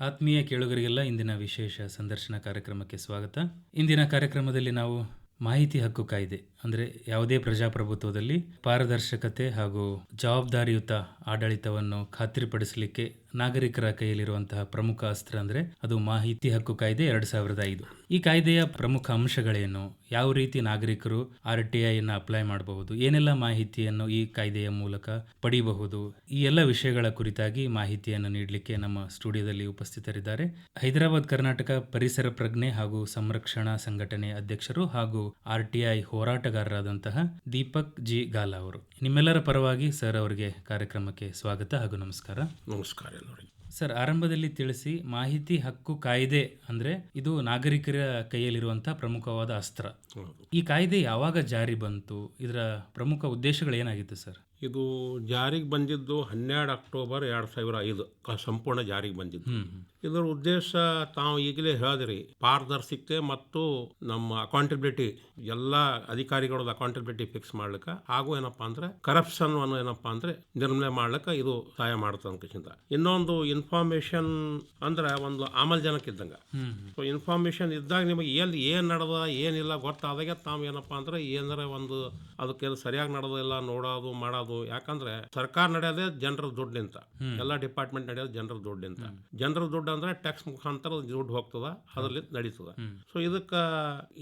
ಆತ್ಮೀಯ ಕೇಳುಗರಿಗೆಲ್ಲ ಇಂದಿನ ವಿಶೇಷ ಸಂದರ್ಶನ ಕಾರ್ಯಕ್ರಮಕ್ಕೆ ಸ್ವಾಗತ. ಇಂದಿನ ಕಾರ್ಯಕ್ರಮದಲ್ಲಿ ನಾವು ಮಾಹಿತಿ ಹಕ್ಕು ಕಾಯ್ದೆ, ಅಂದರೆ ಯಾವುದೇ ಪ್ರಜಾಪ್ರಭುತ್ವದಲ್ಲಿ ಪಾರದರ್ಶಕತೆ ಹಾಗೂ ಜವಾಬ್ದಾರಿಯುತ ಆಡಳಿತವನ್ನು ಖಾತ್ರಿಪಡಿಸಲಿಕ್ಕೆ ನಾಗರಿಕರ ಕೈಯಲ್ಲಿರುವಂತಹ ಪ್ರಮುಖ ಅಸ್ತ್ರ ಅಂದರೆ ಅದು ಮಾಹಿತಿ ಹಕ್ಕು ಕಾಯ್ದೆ ಎರಡು ಸಾವಿರದ ಐದು. ಈ ಕಾಯ್ದೆಯ ಪ್ರಮುಖ ಅಂಶಗಳೇನು? ಯಾವ ರೀತಿ ನಾಗರಿಕರು ಆರ್ ಟಿ ಐನ ಅಪ್ಲೈ ಮಾಡಬಹುದು? ಏನೆಲ್ಲ ಮಾಹಿತಿಯನ್ನು ಈ ಕಾಯ್ದೆಯ ಮೂಲಕ ಪಡೆಯಬಹುದು ಈ ಎಲ್ಲ ವಿಷಯಗಳ ಕುರಿತಾಗಿ ಮಾಹಿತಿಯನ್ನು ನೀಡಲಿಕ್ಕೆ ನಮ್ಮ ಸ್ಟುಡಿಯೋದಲ್ಲಿ ಉಪಸ್ಥಿತರಿದ್ದಾರೆ ಹೈದರಾಬಾದ್ ಕರ್ನಾಟಕ ಪರಿಸರ ಪ್ರಜ್ಞೆ ಹಾಗೂ ಸಂರಕ್ಷಣಾ ಸಂಘಟನೆ ಅಧ್ಯಕ್ಷರು ಹಾಗೂ ಆರ್ ಟಿ ಐ ಹೋರಾಟಗಾರರಾದಂತಹ ದೀಪಕ್ ಜಿ ಗಾಲಾ ಅವರು. ನಿಮ್ಮೆಲ್ಲರ ಪರವಾಗಿ ಸರ್ ಅವರಿಗೆ ಕಾರ್ಯಕ್ರಮಕ್ಕೆ ಸ್ವಾಗತ ಹಾಗೂ ನಮಸ್ಕಾರ. ನಮಸ್ಕಾರ ನೋಡಿ. ಸರ್ ಆರಂಭದಲ್ಲಿ ತಿಳಿಸಿ ಮಾಹಿತಿ ಹಕ್ಕು ಕಾಯ್ದೆ ಅಂದ್ರೆ ಇದು ನಾಗರಿಕರ ಕೈಯಲ್ಲಿರುವಂತಹ ಪ್ರಮುಖವಾದ ಅಸ್ತ್ರ. ಈ ಕಾಯ್ದೆ ಯಾವಾಗ ಜಾರಿ ಬಂತು? ಇದರ ಪ್ರಮುಖ ಉದ್ದೇಶಗಳು ಏನಾಗಿತ್ತು ಸರ್? ಇದು ಜಾರಿಗೆ ಬಂದಿದ್ದು ಹನ್ನೆರಡು ಅಕ್ಟೋಬರ್ ಎರಡು ಸಾವಿರ ಐದು ಕ- ಸಂಪೂರ್ಣ ಜಾರಿಗೆ ಬಂದಿದ್ದು. ಇದರ ಉದ್ದೇಶ ತಾವು ಈಗಲೇ ಹೇಳಿದ್ರಿ ಪಾರದರ್ಶಕತೆ ಮತ್ತು ನಮ್ಮ ಅಕೌಂಟಬಿಲಿಟಿ ಎಲ್ಲ ಅಧಿಕಾರಿಗಳದ್ದು ಅಕೌಂಟಬಿಲಿಟಿ ಫಿಕ್ಸ್ ಮಾಡ್ಲಿಕ್ಕೆ ಹಾಗೂ ಏನಪ್ಪಾ ಅಂದ್ರೆ ಕರಪ್ಷನ್ ಅನ್ನು ಏನಪ್ಪಾ ಅಂದ್ರೆ ನಿರ್ಮೂಲನೆ ಮಾಡ್ಲಿಕ್ಕೆ ಇದು ಸಹಾಯ ಮಾಡುತ್ತೆ ಅನ್ಕಿಂತ ಇನ್ನೊಂದು ಇನ್ಫಾರ್ಮೇಶನ್ ಅಂದ್ರೆ ಒಂದು ಆಮಲ್ಜನಕ ಇದ್ದಂಗೆ. ಸೊ ಇನ್ಫಾರ್ಮೇಶನ್ ಇದ್ದಾಗ ನಿಮಗೆ ಎಲ್ಲಿ ಏನು ನಡೆದ ಏನಿಲ್ಲ ಗೊತ್ತಾದಾಗ ತಾವು ಏನಪ್ಪ ಅಂದ್ರೆ ಏನಾರ ಒಂದು ಅದಕ್ಕೆ ಸರಿಯಾಗಿ ನಡೆದಿಲ್ಲ ನೋಡೋದು ಮಾಡೋದು. ಯಾಕಂದ್ರೆ ಸರ್ಕಾರ ನಡೆಯೋದೇ ಜನರ ದುಡ್ಡಿಂತ ಎಲ್ಲ ಡಿಪಾರ್ಟ್ಮೆಂಟ್ ನಡೆಯೋದು ಜನರ ದುಡ್ಡಿಂತ ಜನರ ದುಡ್ಡು ಅಂದ್ರೆ ಟ್ಯಾಕ್ಸ್ ಮುಖಾಂತರ ದುಡ್ಡು ಹೋಗ್ತದ ಅದ್ರಲ್ಲಿ ನಡೀತದ. ಸೊ ಇದಕ್ಕೆ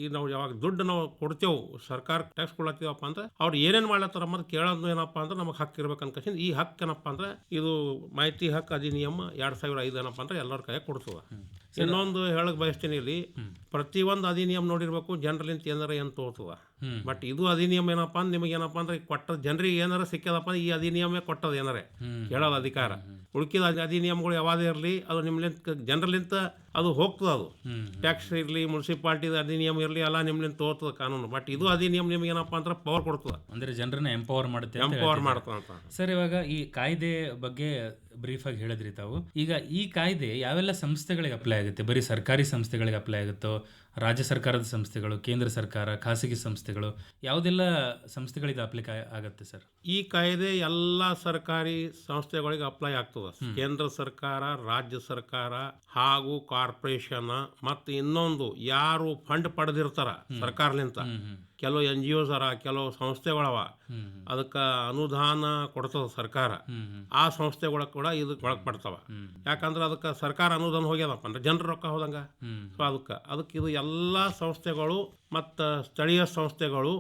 ಈ ನಾವು ಯಾವಾಗ ದುಡ್ಡು ನಾವು ಕೊಡ್ತೇವೆ ಸರ್ಕಾರ ಟ್ಯಾಕ್ಸ್ ಕೊಡ್ಲತ್ತೀವಪ್ಪ ಅಂದ್ರೆ ಅವ್ರು ಏನೇನ್ ಮಾಡ್ಲತ್ತಾರ ಮತ್ತೆ ಕೇಳೋದು ಏನಪ್ಪಾ ಅಂದ್ರೆ ನಮಗೆ ಹಕ್ಕು ಇರ್ಬೇಕು ಅನ್ಕೇಶನ್ ಈ ಹಕ್ಕು ಏನಪ್ಪಾ ಅಂದ್ರೆ ಇದು ಮಾಹಿತಿ ಹಕ್ಕು ಅಧಿನಿಯಮ ಎರಡ್ ಸಾವಿರ ಐದು ಏನಪ್ಪ ಅಂದ್ರೆ ಎಲ್ಲರ ಕೈ ಕೊಡ್ತದ. ಇನ್ನೊಂದು ಹೇಳಕ್ ಬಯಸ್ತೀನಿ ಇಲ್ಲಿ ಪ್ರತಿಯೊಂದು ಅಧಿನಿಯಮ ನೋಡಿರ್ಬೇಕು ಜನರಲಿಂತ ಏನಾರ ಏನ್ ತೋರ್ತದ. ಬಟ್ ಇದು ಅಧಿನಿಯಮ ಏನಪ್ಪಾ ಅಂದ್ರೆ ನಿಮಗೆ ಏನಪ್ಪಾ ಅಂದ್ರೆ ಕೊಟ್ಟ ಜನರಿಗೆ ಏನಾರ ಸಿಕ್ಕದಪ್ಪ ಈ ಅಧಿನಿಯಮ ಕೊಟ್ಟದ ಏನಾರೆ ಕೇಳೋದು ಹೇಳೋದು ಅಧಿಕಾರ ಉಳ್ಕಿದ ಅಧಿ- ಅಧಿನಿಯಮಗಳು ಯಾವ್ದೇ ಇರಲಿ ಅದು ನಿಮ್ಲಿಂತ ಜನರಲಿಂತ ಅದು ಹೋಗ್ತದ ಅದು. ಟ್ಯಾಕ್ಸ್ ಇರಲಿ ಮುನ್ಸಿಪಾಲ್ಟಿ ಅಧಿನಿಯಮ ಇರಲಿ ಎಲ್ಲ ನಿಮ್ಲಿಂದ ತೋರ್ತದ ಕಾನೂನು. ಬಟ್ ಇದು ಅಧಿನಿಯಮ ನಿಮ್ಗೆ ಏನಪ್ಪಾ ಅಂದ್ರೆ ಪವರ್ ಕೊಡ್ತದ. ಅಂದ್ರೆ ಜನರನ್ನ ಎಂಪವರ್ ಮಾಡುತ್ತೆ ಎಂಪವರ್. ಮಾಡ್ತದ ಅಂತ. ಸರ್ ಇವಾಗ ಈ ಕಾಯ್ದೆ ಬಗ್ಗೆ ಬ್ರೀಫ್ ಆಗಿ ಹೇಳಿದ್ರಿ ತಾವು. ಈಗ ಈ ಕಾಯ್ದೆ ಯಾವೆಲ್ಲ ಸಂಸ್ಥೆಗಳಿಗೆ ಅಪ್ಲೈ ಆಗುತ್ತೆ? ಬರೀ ಸರ್ಕಾರಿ ಸಂಸ್ಥೆಗಳಿಗೆ ಅಪ್ಲೈ ಆಗುತ್ತೋ ರಾಜ್ಯ ಸರ್ಕಾರದ ಸಂಸ್ಥೆಗಳು ಕೇಂದ್ರ ಸರ್ಕಾರ ಖಾಸಗಿ ಸಂಸ್ಥೆಗಳು ಯಾವುದೆಲ್ಲ ಸಂಸ್ಥೆಗಳಿಗೆ ಅಪ್ಲೈ ಆಗುತ್ತೆ ಸರ್? ಈ ಕಾಯ್ದೆ ಎಲ್ಲ ಸರ್ಕಾರಿ ಸಂಸ್ಥೆಗಳಿಗೆ ಅಪ್ಲೈ ಆಗ್ತದೆ. ಕೇಂದ್ರ ಸರ್ಕಾರ ರಾಜ್ಯ ಸರ್ಕಾರ ಹಾಗೂ ಕಾರ್ಪೊರೇಷನ್ ಮತ್ತು ಇನ್ನೊಂದು ಯಾರು ಫಂಡ್ ಪಡೆದಿರ್ತಾರ ಸರ್ಕಾರಲಿಂತ. ಕೆಲವು ಎನ್ ಜಿ ಒಸ್ ಅರ ಕೆಲವು ಸಂಸ್ಥೆಗಳವ. ಅದಕ್ಕೆ ಅನುದಾನ ಕೊಡ್ತದ ಸರ್ಕಾರ. ಆ ಸಂಸ್ಥೆಗಳ ಕೂಡ ಇದಕ್ಕೆ ಒಳಪಡ್ತಾವ. ಯಾಕಂದ್ರೆ ಅದಕ್ಕೆ ಸರ್ಕಾರ ಅನುದಾನ ಹೋಗ್ಯದಪ್ಪ ಅಂದ್ರೆ ಜನರು ರೊಕ್ಕ ಹೋದಂಗ. ಸೊ ಅದಕ್ಕೆ ಅದಕ್ಕೆ ಇದು ಎಲ್ಲ ಸಂಸ್ಥೆಗಳು ಮತ್ತು ಸ್ಥಳೀಯ ಸಂಸ್ಥೆಗಳು.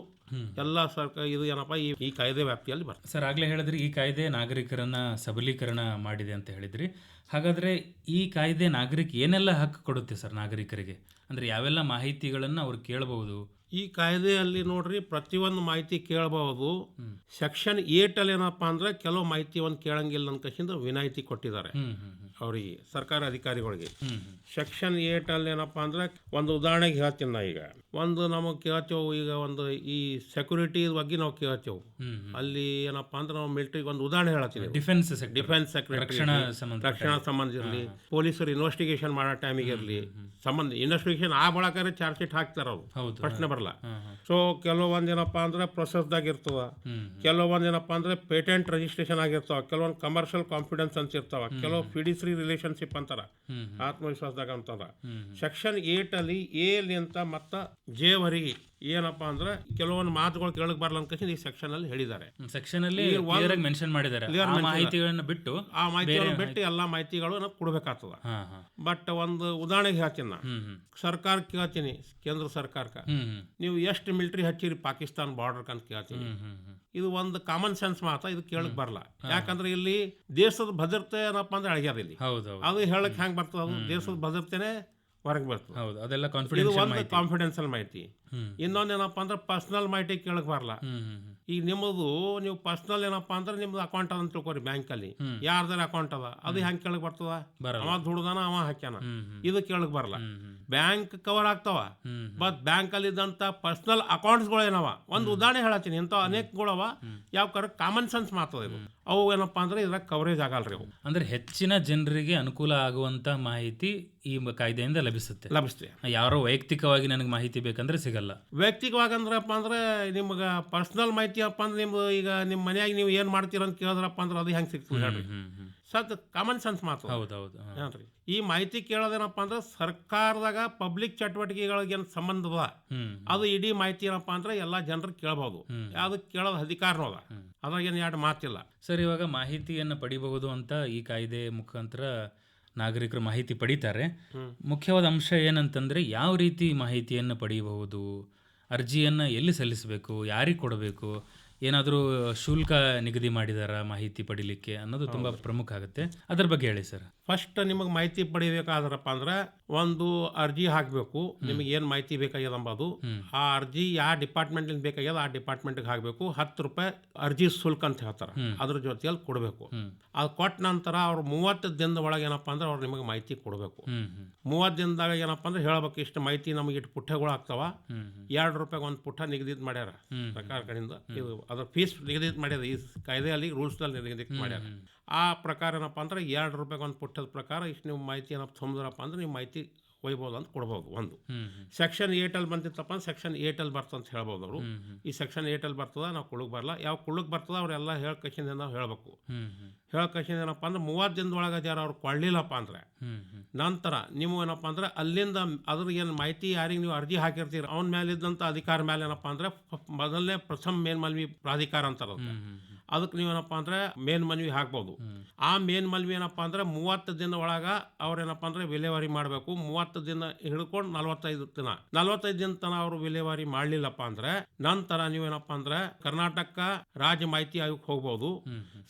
ಎಲ್ಲ ಸರ್ಕಾರ ಇದು ಏನಪ್ಪ ಈ ಈ ಕಾಯ್ದೆ ವ್ಯಾಪ್ತಿಯಲ್ಲಿ ಬರ್ತದೆ. ಸರ್ ಆಗ್ಲೇ ಹೇಳಿದ್ರಿ ಈ ಕಾಯ್ದೆ ನಾಗರಿಕರನ್ನ ಸಬಲೀಕರಣ ಮಾಡಿದೆ ಅಂತ ಹೇಳಿದ್ರಿ. ಹಾಗಾದ್ರೆ ಈ ಕಾಯ್ದೆ ನಾಗರಿಕ ಏನೆಲ್ಲ ಹಕ್ಕು ಕೊಡುತ್ತೆ ಸರ್ ನಾಗರಿಕರಿಗೆ? ಅಂದ್ರೆ ಯಾವೆಲ್ಲ ಮಾಹಿತಿಗಳನ್ನು ಅವ್ರು ಕೇಳಬಹುದು? ಈ ಕಾಯ್ದೆಯಲ್ಲಿ ನೋಡ್ರಿ ಪ್ರತಿಯೊಂದು ಮಾಹಿತಿ ಕೇಳಬಹುದು. ಸೆಕ್ಷನ್ ಏಟ್ ಅಲ್ಲಿ ಏನಪ್ಪಾ ಅಂದ್ರೆ ಕೆಲವು ಮಾಹಿತಿ ಒಂದು ಕೇಳಂಗಿಲ್ಲ ಅನ್ಕಸಿಂದ ವಿನಾಯಿತಿ ಕೊಟ್ಟಿದ್ದಾರೆ. ಅವರಿಗೆ ಸರ್ಕಾರಿ ಅಧಿಕಾರಿಗಳಿಗೆ. ಸೆಕ್ಷನ್ ಏಟ್ ಅಲ್ಲಿ ಏನಪ್ಪ ಅಂದ್ರೆ ಒಂದು ಉದಾಹರಣೆಗೆ ಹೇಳ್ತೀನಿ ನಾ ಈಗ. ಒಂದು ನಮಗೆ ಕೇಳ್ತೇವೆ ಈಗ ಒಂದು ಈ ಸೆಕ್ಯೂರಿಟಿ ಬಗ್ಗೆ ನಾವು ಕೇಳ್ತೇವೆ. ಅಲ್ಲಿ ಏನಪ್ಪ ಅಂದ್ರೆ ನಾವು ಮಿಲಿಟರಿಗೆ ಒಂದು ಉದಾಹರಣೆ ಹೇಳ್ತೀನಿ ಡಿಫೆನ್ಸ್ ಡಿಫೆನ್ಸ್ ಸೆಕ್ರೆಟರಿ ರಕ್ಷಣಾ ಸಂಬಂಧ ಇರಲಿ ಪೊಲೀಸರು ಇನ್ವೆಸ್ಟಿಗೇಷನ್ ಮಾಡೋ ಟೈಮಿಗೆ ಇರಲಿ. ಸಂಬಂಧ ಇನ್ವೆಸ್ಟಿಗೇಷನ್ ಆ ಬಳಕಾರೆ ಚಾರ್ಜ್ ಶೀಟ್ ಹಾಕ್ತಾರ ಅವರು. ಪ್ರಶ್ನೆ ಬರಲ್ಲ. ಸೊ ಕೆಲವೊಂದು ಏನಪ್ಪ ಅಂದ್ರೆ ಪ್ರೊಸೆಸ್ದಾಗ ಇರ್ತದ. ಕೆಲವೊಂದು ಏನಪ್ಪ ಅಂದ್ರೆ ಪೇಟೆಂಟ್ ರಿಜಿಸ್ಟ್ರೇಷನ್ ಆಗಿರ್ತಾವ. ಕೆಲವೊಂದು ಕಮರ್ಷಿಯಲ್ ಕಾನ್ಫಿಡೆನ್ಸ್ ಅಂತ ಇರ್ತಾವ. ಕೆಲವು ಫಿಡಿಸ್ರಿ ರಿಲೇಶನ್ಶಿಪ್ ಅಂತಾರ. ಆತ್ಮವಿಶ್ವಾಸದಾಗ ಅಂತಾರ ಸೆಕ್ಷನ್ ಏಟ್ ಅಲ್ಲಿ ಎಲ್ಲಿ ಅಂತ ಮತ್ತ ಜೇವರಿಗೆ ವರೆಗೆ ಏನಪ್ಪ ಅಂದ್ರೆ ಕೆಲವೊಂದು ಮಾತುಗಳು ಕೇಳಕ್ ಬರಲ್ಲ ಅಂತ ಈ ಸೆಕ್ಷನ್ ಅಲ್ಲಿ ಹೇಳಿದ್ದಾರೆ. ಸೆಕ್ಷನ್ ಅಲ್ಲಿ ಮೆನ್ಷನ್ ಮಾಡಿದ್ದಾರೆ. ಮಾಹಿತಿಗಳನ್ನು ಬಿಟ್ಟು ಆ ಮಾಹಿತಿಗಳನ್ನು ಬಿಟ್ಟು ಎಲ್ಲಾ ಮಾಹಿತಿಗಳು ನಾವು ಕೊಡ್ಬೇಕಾಗ್ತದ. ಬಟ್ ಒಂದು ಉದಾಹರಣೆಗೆ ಹೇಳ್ತೀನಿ ನಾ. ಸರ್ಕಾರ ಕೇಳ್ತೀನಿ ಕೇಂದ್ರ ಸರ್ಕಾರಕ್ಕ. ನೀವು ಎಷ್ಟು ಮಿಲಿಟರಿ ಹಚ್ಚಿರಿ ಪಾಕಿಸ್ತಾನ ಬಾರ್ಡರ್ ಅಂತ ಕೇಳ್ತೀನಿ. ಇದು ಒಂದು ಕಾಮನ್ ಸೆನ್ಸ್ ಮಾತ ಇದು ಕೇಳಕ್ ಬರಲ್ಲ. ಯಾಕಂದ್ರೆ ಇಲ್ಲಿ ದೇಶದ ಭದ್ರತೆ ಏನಪ್ಪ ಅಂದ್ರೆ ಅಳಗ್ಯಾರ ಇಲ್ಲಿ. ಅದು ಹೇಳಕ್ ಹೆಂಗ್ ಬರ್ತದ ಅದು? ದೇಶದ ಭದ್ರತೆನೆ ಹೊರಗೆ ಬರ್ತದೆ. ಹೌದು ಅದೆಲ್ಲ ಕಾನ್ಫಿಡೆನ್ಸ್ ಒಂದು ಮಾಹಿತಿ. ಇನ್ನೊಂದ್ ಏನಪ್ಪಾ ಅಂದ್ರೆ ಪರ್ಸನಲ್ ಮಾಹಿತಿ ಕೇಳಕ್ ಬರಲ್ಲ. ಈಗ ನಿಮ್ಮದು ನೀವು ಪರ್ಸನಲ್ ಏನಪ್ಪ ಅಂದ್ರೆ ನಿಮ್ದು ಅಕೌಂಟ್ ಅದ ಅಂತ ತಿಳ್ಕೊರಿ ಬ್ಯಾಂಕಲ್ಲಿ ಯಾರ್ದಾರ ಅಕೌಂಟ್ ಅದ? ಅದು ಹೆಂಗ್ ಕೇಳಕ್ ಬರ್ತದ. ಅವ ದುಡ್ದಾನ ಅವ ಹಾಕ್ಯಾನ. ಇದು ಕೇಳಕ್ ಬರಲ್ಲ. ಬ್ಯಾಂಕ್ ಕವರ್ ಆಗ್ತಾವ. ಬಟ್ ಬ್ಯಾಂಕ್ ಅಲ್ಲಿ ಇದ್ದಂತ ಪರ್ಸನಲ್ ಅಕೌಂಟ್ಸ್ಗಳು ಏನವ ಒಂದು ಉದಾಹರಣೆ ಹೇಳತ್ತೀನಿ. ಇಂಥ ಅನೇಕಗಳವ. ಯಾವ ಕರ ಕಾಮನ್ ಸೆನ್ಸ್ ಮಾತದ ಇದು. ಅವು ಏನಪ್ಪ ಅಂದ್ರೆ ಇದ್ರಾಗ ಕವರೇಜ್ ಆಗಲ್ರಿ ಅವು. ಅಂದ್ರೆ ಹೆಚ್ಚಿನ ಜನರಿಗೆ ಅನುಕೂಲ ಆಗುವಂತ ಮಾಹಿತಿ ಈ ಕಾಯ್ದೆಯಿಂದ ಲಭಿಸುತ್ತೆ. ಲಭಿಸ್ತೀವಿ ಯಾರೋ ವೈಯಕ್ತಿಕವಾಗಿ ನನಗೆ ಮಾಹಿತಿ ಬೇಕಂದ್ರೆ ಸಿಗಲ್ಲ. ವೈಯಕ್ತಿಕವಾಗಿ ಅಂದ್ರಪ್ಪ ಅಂದ್ರೆ ನಿಮ್ಗೆ ಪರ್ಸ್ನಲ್ ಮಾಹಿತಿ ಅಪ್ಪ ಅಂದ್ರೆ ನಿಮ್ದು ಈಗ ನಿಮ್ಮ ಮನೆಯಾಗಿ ನೀವು ಏನು ಮಾಡ್ತೀರ ಅಂತ ಕೇಳಿದ್ರಪ್ಪ ಅಂದ್ರೆ ಅದು ಹೆಂಗೆ ಸಿಗ್ತದೆ ಸತ್ ಕಾಮನ್ ಸೆನ್ಸ್ ಮಾತು. ಹೌದೌದು. ಏನ್ರಿ? ಈ ಮಾಹಿತಿ ಕೇಳೋದೇನಪ್ಪ ಅಂದ್ರೆ ಸರ್ಕಾರದಾಗ ಪಬ್ಲಿಕ್ ಚಟುವಟಿಕೆಗಳಿಗೆ ಏನು ಸಂಬಂಧ ಅದ. ಇಡೀ ಮಾಹಿತಿ ಏನಪ್ಪ ಅಂದ್ರೆ ಎಲ್ಲಾ ಜನರು ಕೇಳಬಹುದು ಯಾವ್ದು ಅದಕ್ಕೆ ಕೇಳೋದು ಅಧಿಕಾರನೂ ಅದ. ಅದ್ರಾಗೇನು ಅದ್ರಾಗ ಏನು ಎರಡು ಮಾತಿಲ್ಲ. ಸರ್ ಇವಾಗ ಮಾಹಿತಿಯನ್ನು ಪಡಿಬಹುದು ಅಂತ ಈ ಕಾಯ್ದೆ ಮುಖಾಂತರ ನಾಗರಿಕರು ಮಾಹಿತಿ ಪಡಿತಾರೆ. ಮುಖ್ಯವಾದ ಅಂಶ ಏನಂತಂದ್ರೆ ಯಾವ ರೀತಿ ಮಾಹಿತಿಯನ್ನು ಪಡೆಯಬಹುದು ಅರ್ಜಿಯನ್ನು ಎಲ್ಲಿ ಸಲ್ಲಿಸಬೇಕು ಯಾರಿಗೆ ಕೊಡಬೇಕು ಏನಾದರೂ ಶುಲ್ಕ ನಿಗದಿ ಮಾಡಿದಾರ ಮಾಹಿತಿ ಪಡಿಲಿಕ್ಕೆ ಅನ್ನೋದು ತುಂಬ ಪ್ರಮುಖ ಆಗುತ್ತೆ. ಅದ್ರ ಬಗ್ಗೆ ಹೇಳಿ ಸರ್. ಫಸ್ಟ್ ನಿಮಗೆ ಮಾಹಿತಿ ಪಡಿಬೇಕಾದ್ರಪ್ಪ ಅಂದ್ರೆ ಒಂದು ಅರ್ಜಿ ಹಾಕಬೇಕು ನಿಮಗೆ ಏನು ಮಾಹಿತಿ ಬೇಕಾಗ್ಯದ ಅಂಬೋದು ಆ ಅರ್ಜಿ ಯಾವ ಡಿಪಾರ್ಟ್ಮೆಂಟಿಂದ ಬೇಕಾಗ್ಯದ ಆ ಡಿಪಾರ್ಟ್ಮೆಂಟ್ಗೆ ಹಾಕಬೇಕು. ಹತ್ತು ರೂಪಾಯಿ ಅರ್ಜಿ ಶುಲ್ಕ ಅಂತ ಹೇಳ್ತಾರೆ. ಅದ್ರ ಜೊತೆಯಲ್ಲಿ ಕೊಡಬೇಕು. ಅದು ಕೊಟ್ಟ ನಂತರ ಅವ್ರು ಮೂವತ್ತು ದಿನದ ಒಳಗೆ ಏನಪ್ಪ ಅಂದ್ರೆ ಅವ್ರು ನಿಮಗೆ ಮಾಹಿತಿ ಕೊಡಬೇಕು. ಮೂವತ್ತು ದಿನದಾಗ ಏನಪ್ಪ ಅಂದ್ರೆ ಹೇಳ್ಬೇಕು ಇಷ್ಟು ಮಾಹಿತಿ ನಮಗೆ ಇಷ್ಟು ಪುಟ್ಟಗಳು ಆಗ್ತಾವ. ಎರಡು ರೂಪಾಯಿಗೆ ಒಂದು ಪುಟ್ಟ ನಿಗದಿತ ಮಾಡ್ಯಾರ. ಸರ್ಕಾರ ಕಡೆಯಿಂದ. ಇದು ಅದ್ರ ಫೀಸ್ ನಿಗದಿತ ಮಾಡ್ಯಾರ ಈ ಕಾಯ್ದೆಯಲ್ಲಿ ರೂಲ್ಸ್ನಲ್ಲಿ ನಿಗದಿತ ಮಾಡ್ಯಾರ. ಆ ಪ್ರಕಾರ ಏನಪ್ಪ ಅಂದ್ರೆ ಎರಡು ರೂಪಾಯಿಗೆ ಒಂದು ಪುಟ್ಟದ ಪ್ರಕಾರ ಇಷ್ಟು ನೀವು ಮಾಹಿತಿ ಏನಪ್ಪ ತುಂಬಿದ್ರಪ್ಪ ಅಂದ್ರೆ ನೀವು ಮಾಹಿತಿ ಒಯ್ಬೋದು ಅಂತ ಕೊಡ್ಬೋದು ಒಂದು. ಸೆಕ್ಷನ್ ಏಟಲ್ಲಿ ಬಂದಿತ್ತಪ್ಪ ಅಂದ್ರೆ ಸೆಕ್ಷನ್ ಏಟಲ್ಲಿ ಬರ್ತದೆ ಅಂತ ಹೇಳ್ಬೋದು ಅವರು. ಈ ಸೆಕ್ಷನ್ ಏಟಲ್ಲಿ ಬರ್ತದ ನಾವು ಕುಳಗ್ ಬರಲ್ಲ ಯಾವ ಕುಳಗ್ ಬರ್ತದ ಅವರೆಲ್ಲ ಹೇಳ ಕಸಿಂದ ನಾವು ಹೇಳಬೇಕು. ಹೇಳ ಏನಪ್ಪ ಅಂದ್ರೆ ಮೂವತ್ತು ದಿನದೊಳಗೆ ಯಾರು ಅವ್ರು ಕೊಳ್ಳಿಲ್ಲಪ್ಪ ಅಂದ್ರೆ ನಂತರ ನೀವು ಏನಪ್ಪ ಅಂದ್ರೆ ಅಲ್ಲಿಂದ ಅದ್ರ ಏನು ಮಾಹಿತಿ ಯಾರಿಗೆ ನೀವು ಅರ್ಜಿ ಹಾಕಿರ್ತೀರಿ ಅವನ ಮೇಲಿದ್ದಂಥ ಅಧಿಕಾರ ಮೇಲೆ ಏನಪ್ಪ ಅಂದ್ರೆ ಮೊದಲನೇ ಪ್ರಥಮ ಮೇಲ್ಮನವಿ ಪ್ರಾಧಿಕಾರ ಅಂತಾರ ಹ್ಮ್ ಹ್ಮ್. ಅದಕ್ಕೆ ನೀವೇನಪ್ಪ ಅಂದ್ರೆ ಮೇನ್ ಮನವಿ ಹಾಕ್ಬೋದು. ಆ ಮೇನ್ ಮನವಿ ಏನಪ್ಪ ಅಂದ್ರೆ ಮೂವತ್ತು ದಿನ ಒಳಗ ಅವ್ರೇನಪ್ಪ ಅಂದ್ರೆ ವಿಲೇವಾರಿ ಮಾಡಬೇಕು. ಮೂವತ್ತು ದಿನ ಹಿಡ್ಕೊಂಡು ನಲವತ್ತೈದು ದಿನ. ನಲವತ್ತೈದು ದಿನ ತನಕ ಅವರು ವಿಲೇವಾರಿ ಮಾಡಲಿಲ್ಲಪ್ಪ ಅಂದ್ರೆ ನಂತರ ನೀವೇನಪ್ಪ ಅಂದ್ರೆ ಕರ್ನಾಟಕ ರಾಜ್ಯ ಮಾಹಿತಿ ಆಯೋಗಕ್ಕೆ ಹೋಗ್ಬೋದು.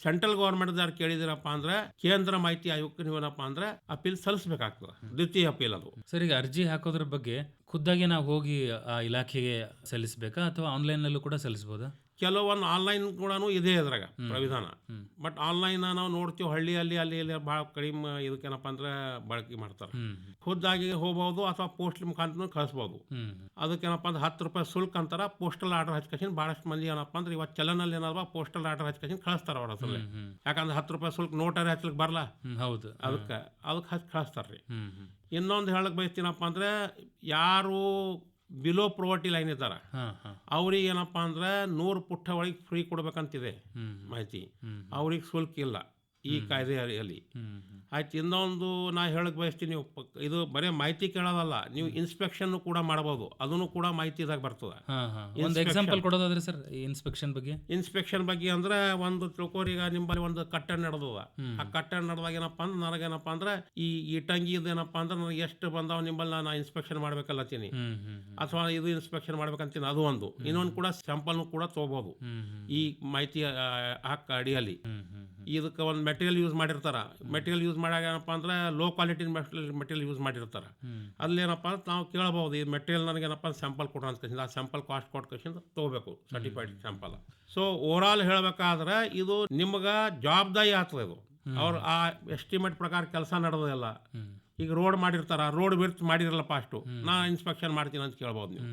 ಸೆಂಟ್ರಲ್ ಗೌರ್ಮೆಂಟ್ ದಾರ್ ಕೇಳಿದಿರಪ್ಪ ಅಂದ್ರೆ ಕೇಂದ್ರ ಮಾಹಿತಿ ಆಯೋಗಕ್ಕೆ ನೀವೇನಪ್ಪ ಅಂದ್ರೆ ಅಪೀಲ್ ಸಲ್ಲಿಸಬೇಕಾಗ್ತದೆ. ದ್ವಿತೀಯ ಅಪೀಲ್ ಅದು. ಸರಿ ಅರ್ಜಿ ಹಾಕೋದ್ರ ಬಗ್ಗೆ ಖುದ್ದಾಗಿ ನಾವು ಹೋಗಿ ಆ ಇಲಾಖೆಗೆ ಸಲ್ಲಿಸಬೇಕಾ ಅಥವಾ ಆನ್ಲೈನಲ್ಲೂ ಕೂಡ ಸಲ್ಲಿಸ್ಬೋದಾ? ಕೆಲವೊಂದು ಆನ್ಲೈನ್ ಕೂಡ ಇದೆ ಅದ್ರಾಗ ಪ್ರವಿಧಾನ. ಬಟ್ ಆನ್ಲೈನ್ ನಾವು ನೋಡ್ತೀವಿ ಹಳ್ಳಿಯಲ್ಲಿ ಅಲ್ಲಿ ಇಲ್ಲಿ ಭಾಳ ಕಡಿಮೆ ಇದಕ್ಕೇನಪ್ಪ ಅಂದ್ರೆ ಬಳಕೆ ಮಾಡ್ತಾರೆ. ಖುದ್ದಾಗಿ ಹೋಗ್ಬೋದು ಅಥವಾ ಪೋಸ್ಟ್ ಮುಖಾಂತರ ಕಳಿಸ್ಬೋದು. ಹ್ಮ್ ಅದಕ್ಕೇನಪ್ಪ ಅಂದ್ರೆ ಹತ್ತು ರೂಪಾಯಿ ಶುಲ್ಕ ಅಂತಾರ ಪೋಸ್ಟಲ್ ಆರ್ಡರ್ ಹಚ್ಕಸಿನ್ ಭಾಳಷ್ಟು ಮಂದಿ ಏನಪ್ಪ ಅಂದ್ರೆ ಇವತ್ತು ಚಲನಲ್ಲಿ ಏನಾದ್ರು ಪೋಸ್ಟಲ್ ಆರ್ಡರ್ ಹಚ್ಕಸಿನ್ ಕಳಿಸ್ತಾರ ಅವ್ರ ಅಸಲು ಯಾಕಂದ್ರೆ ಹತ್ತು ರೂಪಾಯಿ ಶುಲ್ಕ ನೋಟರಿ ಹಚ್ಲಿಕ್ಕೆ ಬರಲ್ಲ ಹೌದು. ಅದಕ್ಕೆ ಅದಕ್ಕೆ ಹಚ್ಚಿ ಕಳಿಸ್ತಾರೆ ರೀ ಹ್ಮ್ ಹ್ಮ್. ಇನ್ನೊಂದು ಹೇಳಕ್ ಬಯಸ್ತೀನಪ್ಪ ಅಂದ್ರೆ ಯಾರು ಬಿಲೋ ಪ್ರೊವರ್ಟಿ ಲೈನ್ ಇದ್ದಾರೆ. ಅವ್ರಿಗೆ ಏನಪ್ಪ ಅಂದ್ರೆ ನೂರು ಪುಟ್ಟ ಒಳಗೆ ಫ್ರೀ ಕೊಡ್ಬೇಕಂತಿದೆ ಮಾಹಿತಿ. ಅವ್ರಿಗೆ ಶುಲ್ಕ ಇಲ್ಲ. ಈ ಕಾಯ್ದೆಯಲ್ಲಿ ಹ್ಮ್ ಹ್ಮ್. ಆಯ್ತು ಇನ್ನೊಂದು ನಾ ಹೇಳಕ್ ಬಯಸ್ತೀನಿ ನೀವು. ಇದು ಬರೀ ಮಾಹಿತಿ ಕೇಳೋದಲ್ಲ ನೀವು ಇನ್ಸ್ಪೆಕ್ಷನ್ ಕೂಡ ಮಾಡಬಹುದು ಅದನ್ನು ಕೂಡ ಮಾಹಿತಿದಾಗ ಬರ್ತದೆ. ಒಂದು ಎಕ್ಸಾಂಪಲ್ ಕೊಡೋದಾದ್ರೆ ಸರ್ ಈ ಇನ್ಸ್ಪೆಕ್ಷನ್ ಬಗ್ಗೆ? ಇನ್ಸ್ಪೆಕ್ಷನ್ ಬಗ್ಗೆ ಅಂದ್ರೆ ಒಂದು ತಿಳ್ಕೋರಿ ಈಗ ನಿಮ್ಮಲ್ಲಿ ಒಂದು ಕಟ್ಟಡ ನಡೆದದ. ಆ ಕಟ್ಟಡ ನಡೆದಾಗ ಏನಪ್ಪ ಅಂದ್ರೆ ನನಗೇನಪ್ಪ ಅಂದ್ರೆ ಈ ಇಟ್ಟಂಗಿ ಏನಪ್ಪಾ ಅಂದ್ರೆ ನನಗೆ ಎಷ್ಟು ಬಂದಾವ ನಿಮ್ಮಲ್ಲಿ ನಾನು ಇನ್ಸ್ಪೆಕ್ಷನ್ ಮಾಡ್ಬೇಕಲ್ಲತ್ತೀನಿ ಹ್ಮ್ ಅಥವಾ ಇದು ಇನ್ಸ್ಪೆಕ್ಷನ್ ಮಾಡ್ಬೇಕಂತೀನಿ ಅದು ಒಂದು. ಇನ್ನೊಂದು ಕೂಡ ಸ್ಯಾಂಪಲ್ ಕೂಡ ಹ್ಮ್ ಈ ಮಾಹಿತಿ ಆ, ಹಾಕ ಅಡಿಯಲ್ಲಿ. ಇದಕ್ಕೆ ಒಂದು ಮೆಟೀರಿಯಲ್ ಯೂಸ್ ಮಾಡಿರ್ತಾರೆ. ಮೆಟೀರಿಯಲ್ ಯೂಸ್ ಮಾಡಾಗ ಏನಪ್ಪ ಅಂದ್ರೆ ಲೋ ಕ್ವಾಲಿಟಿ ಮೆಟೀರಿಯಲ್ ಯೂಸ್ ಮಾಡಿರ್ತಾರೆ. ಅಲ್ಲಿ ಅಲ್ಲೇನಪ್ಪ ಅಂದ್ರೆ ನಾವು ಕೇಳಬಹುದು ಈ ಮೆಟೀರಿಯಲ್ ನನಗೆ ನನಗೇನಪ್ಪ ಸ್ಯಾಂಪಲ್ ಕೊಡೋ ಅಂತ. ಆ ಸ್ಯಾಂಪಲ್ ಕಾಸ್ಟ್ ಕೊಟ್ಟು ಕಷ್ಟ ತೊಗೋಬೇಕು ಸರ್ಟಿಫೈಡ್ ಸ್ಯಾಂಪಲ್ ಸೊ ಓವರಾಲ್ ಹೇಳಬೇಕಾದ್ರೆ ಇದು ನಿಮ್ಗೆ ಜವಾಬ್ದಾರಿ ಆಗ್ತದೆ ಇದು. ಅವ್ರು ಆ ಎಸ್ಟಿಮೇಟ್ ಪ್ರಕಾರ ಕೆಲಸ ನಡೆದಲ್ಲ ಈಗ ರೋಡ್ ಮಾಡಿರ್ತಾರ ರೋಡ್ ಬಿರ್ತ್ ಮಾಡಿರಲ್ಲ ಫಾಸ್ಟು ನಾ ಇನ್ಸ್ಪೆಕ್ಷನ್ ಮಾಡ್ತೀನಿ ಅಂತ ಕೇಳ್ಬೋದು ನೀವು.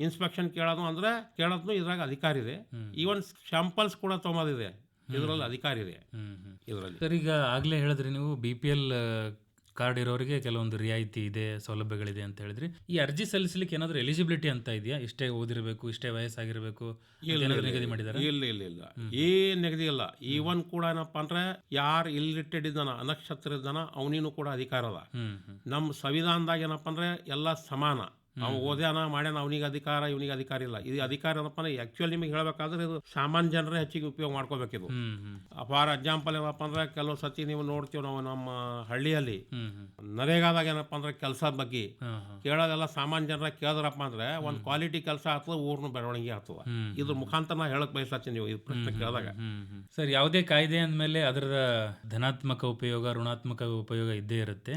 ಇನ್ಸ್ಪೆಕ್ಷನ್ ಕೇಳೋದು ಅಂದ್ರೆ ಕೇಳೋದು ಇದ್ರಾಗ ಅಧಿಕಾರ ಇದೆ. ಈವನ್ ಸ್ಯಾಂಪಲ್ಸ್ ಕೂಡ ತೊಗೊಂಬೋದಿದೆ. ಇದರಲ್ಲಿ ಅಧಿಕಾರ ಇದೆ ಇದರಲ್ಲಿ. ಸರ್ ಈಗ ಆಗಲೇ ಹೇಳಿದ್ರಿ ನೀವು ಬಿ ಪಿ ಎಲ್ ಕಾರ್ಡ್ ಇರೋರಿಗೆ ಕೆಲವೊಂದು ರಿಯಾಯಿತಿ ಇದೆ ಸೌಲಭ್ಯಗಳಿದೆ ಅಂತ ಹೇಳಿದ್ರಿ. ಈ ಅರ್ಜಿ ಸಲ್ಲಿಸಲಿಕ್ಕೆ ಏನಾದರೂ ಎಲಿಜಿಬಿಲಿಟಿ ಅಂತ ಇದೆಯಾ? ಇಷ್ಟೇ ಓದಿರಬೇಕು ಇಷ್ಟೇ ವಯಸ್ಸಾಗಿರಬೇಕು ನಿಗದಿ ಮಾಡಿದ್ದಾರೆ ಇಲ್ಲ ಇಲ್ಲ ಇಲ್ಲ ಏನ್ ನಿಗದಿ ಇಲ್ಲ. ಈವನ್ ಕೂಡ ಏನಪ್ಪಾ ಅಂದ್ರೆ ಯಾರು ಇಲ್ಲಿಟೆಡ್ ಇದ್ದಾನ ಅನಕ್ಷತ್ರ ಇದ್ದಾನ ಅವನಿನೂ ಕೂಡ ಅಧಿಕಾರ ಅದ. ನಮ್ಮ ಸಂವಿಧಾನದಾಗ ಏನಪ್ಪ ಅಂದ್ರೆ ಎಲ್ಲ ಸಮಾನ. ಅವ ಓದ್ಯಾನ ಮಾಡ್ಯಾನ ಅವನಿಗೆ ಅಧಿಕಾರ ಇವನಿಗೆ ಅಧಿಕಾರ ಇಲ್ಲ. ಇದು ಅಧಿಕಾರ ಏನಪ್ಪ ಅಂದ್ರೆ ಆಕ್ಚುಲಿ ನಿಮಗೆ ಹೇಳಬೇಕಾದ್ರೆ ಇದು ಸಾಮಾನ್ಯ ಜನರೇ ಹೆಚ್ಚಿಗೆ ಉಪಯೋಗ ಮಾಡ್ಕೋಬೇಕಿದು ಇದು. ಅಪಾರ ಫಾರ್ ಎಕ್ಸಾಂಪಲ್ ಏನಪ್ಪ ಅಂದ್ರೆ ಕೆಲವು ಸತಿ ನೀವು ನೋಡ್ತೀವಿ ನಾವು ನಮ್ಮ ಹಳ್ಳಿಯಲ್ಲಿ. ನರೇಗಾದಾಗ ಏನಪ್ಪ ಅಂದ್ರೆ ಕೆಲಸದ ಬಗ್ಗೆ ಕೇಳೋದೆಲ್ಲ ಸಾಮಾನ್ಯ ಜನರ ಕೇಳಿದ್ರಪ್ಪ ಅಂದ್ರೆ ಒಂದು ಕ್ವಾಲಿಟಿ ಕೆಲಸ ಆಗ್ತದೆ ಊರ್ನ ಬೆಳವಣಿಗೆ ಆಗ್ತದೆ. ಇದ್ರ ಮುಖಾಂತರ ನಾ ಹೇಳಕ್ ಬಯಸ್ತೀನಿ ನೀವು ಇದು ಪ್ರಶ್ನೆ ಕೇಳಿದಾಗ. ಸರ್ ಯಾವುದೇ ಕಾಯ್ದೆ ಅಂದ್ಮೇಲೆ ಅದರ ಧನಾತ್ಮಕ ಉಪಯೋಗ ಋಣಾತ್ಮಕ ಉಪಯೋಗ ಇದ್ದೇ ಇರುತ್ತೆ.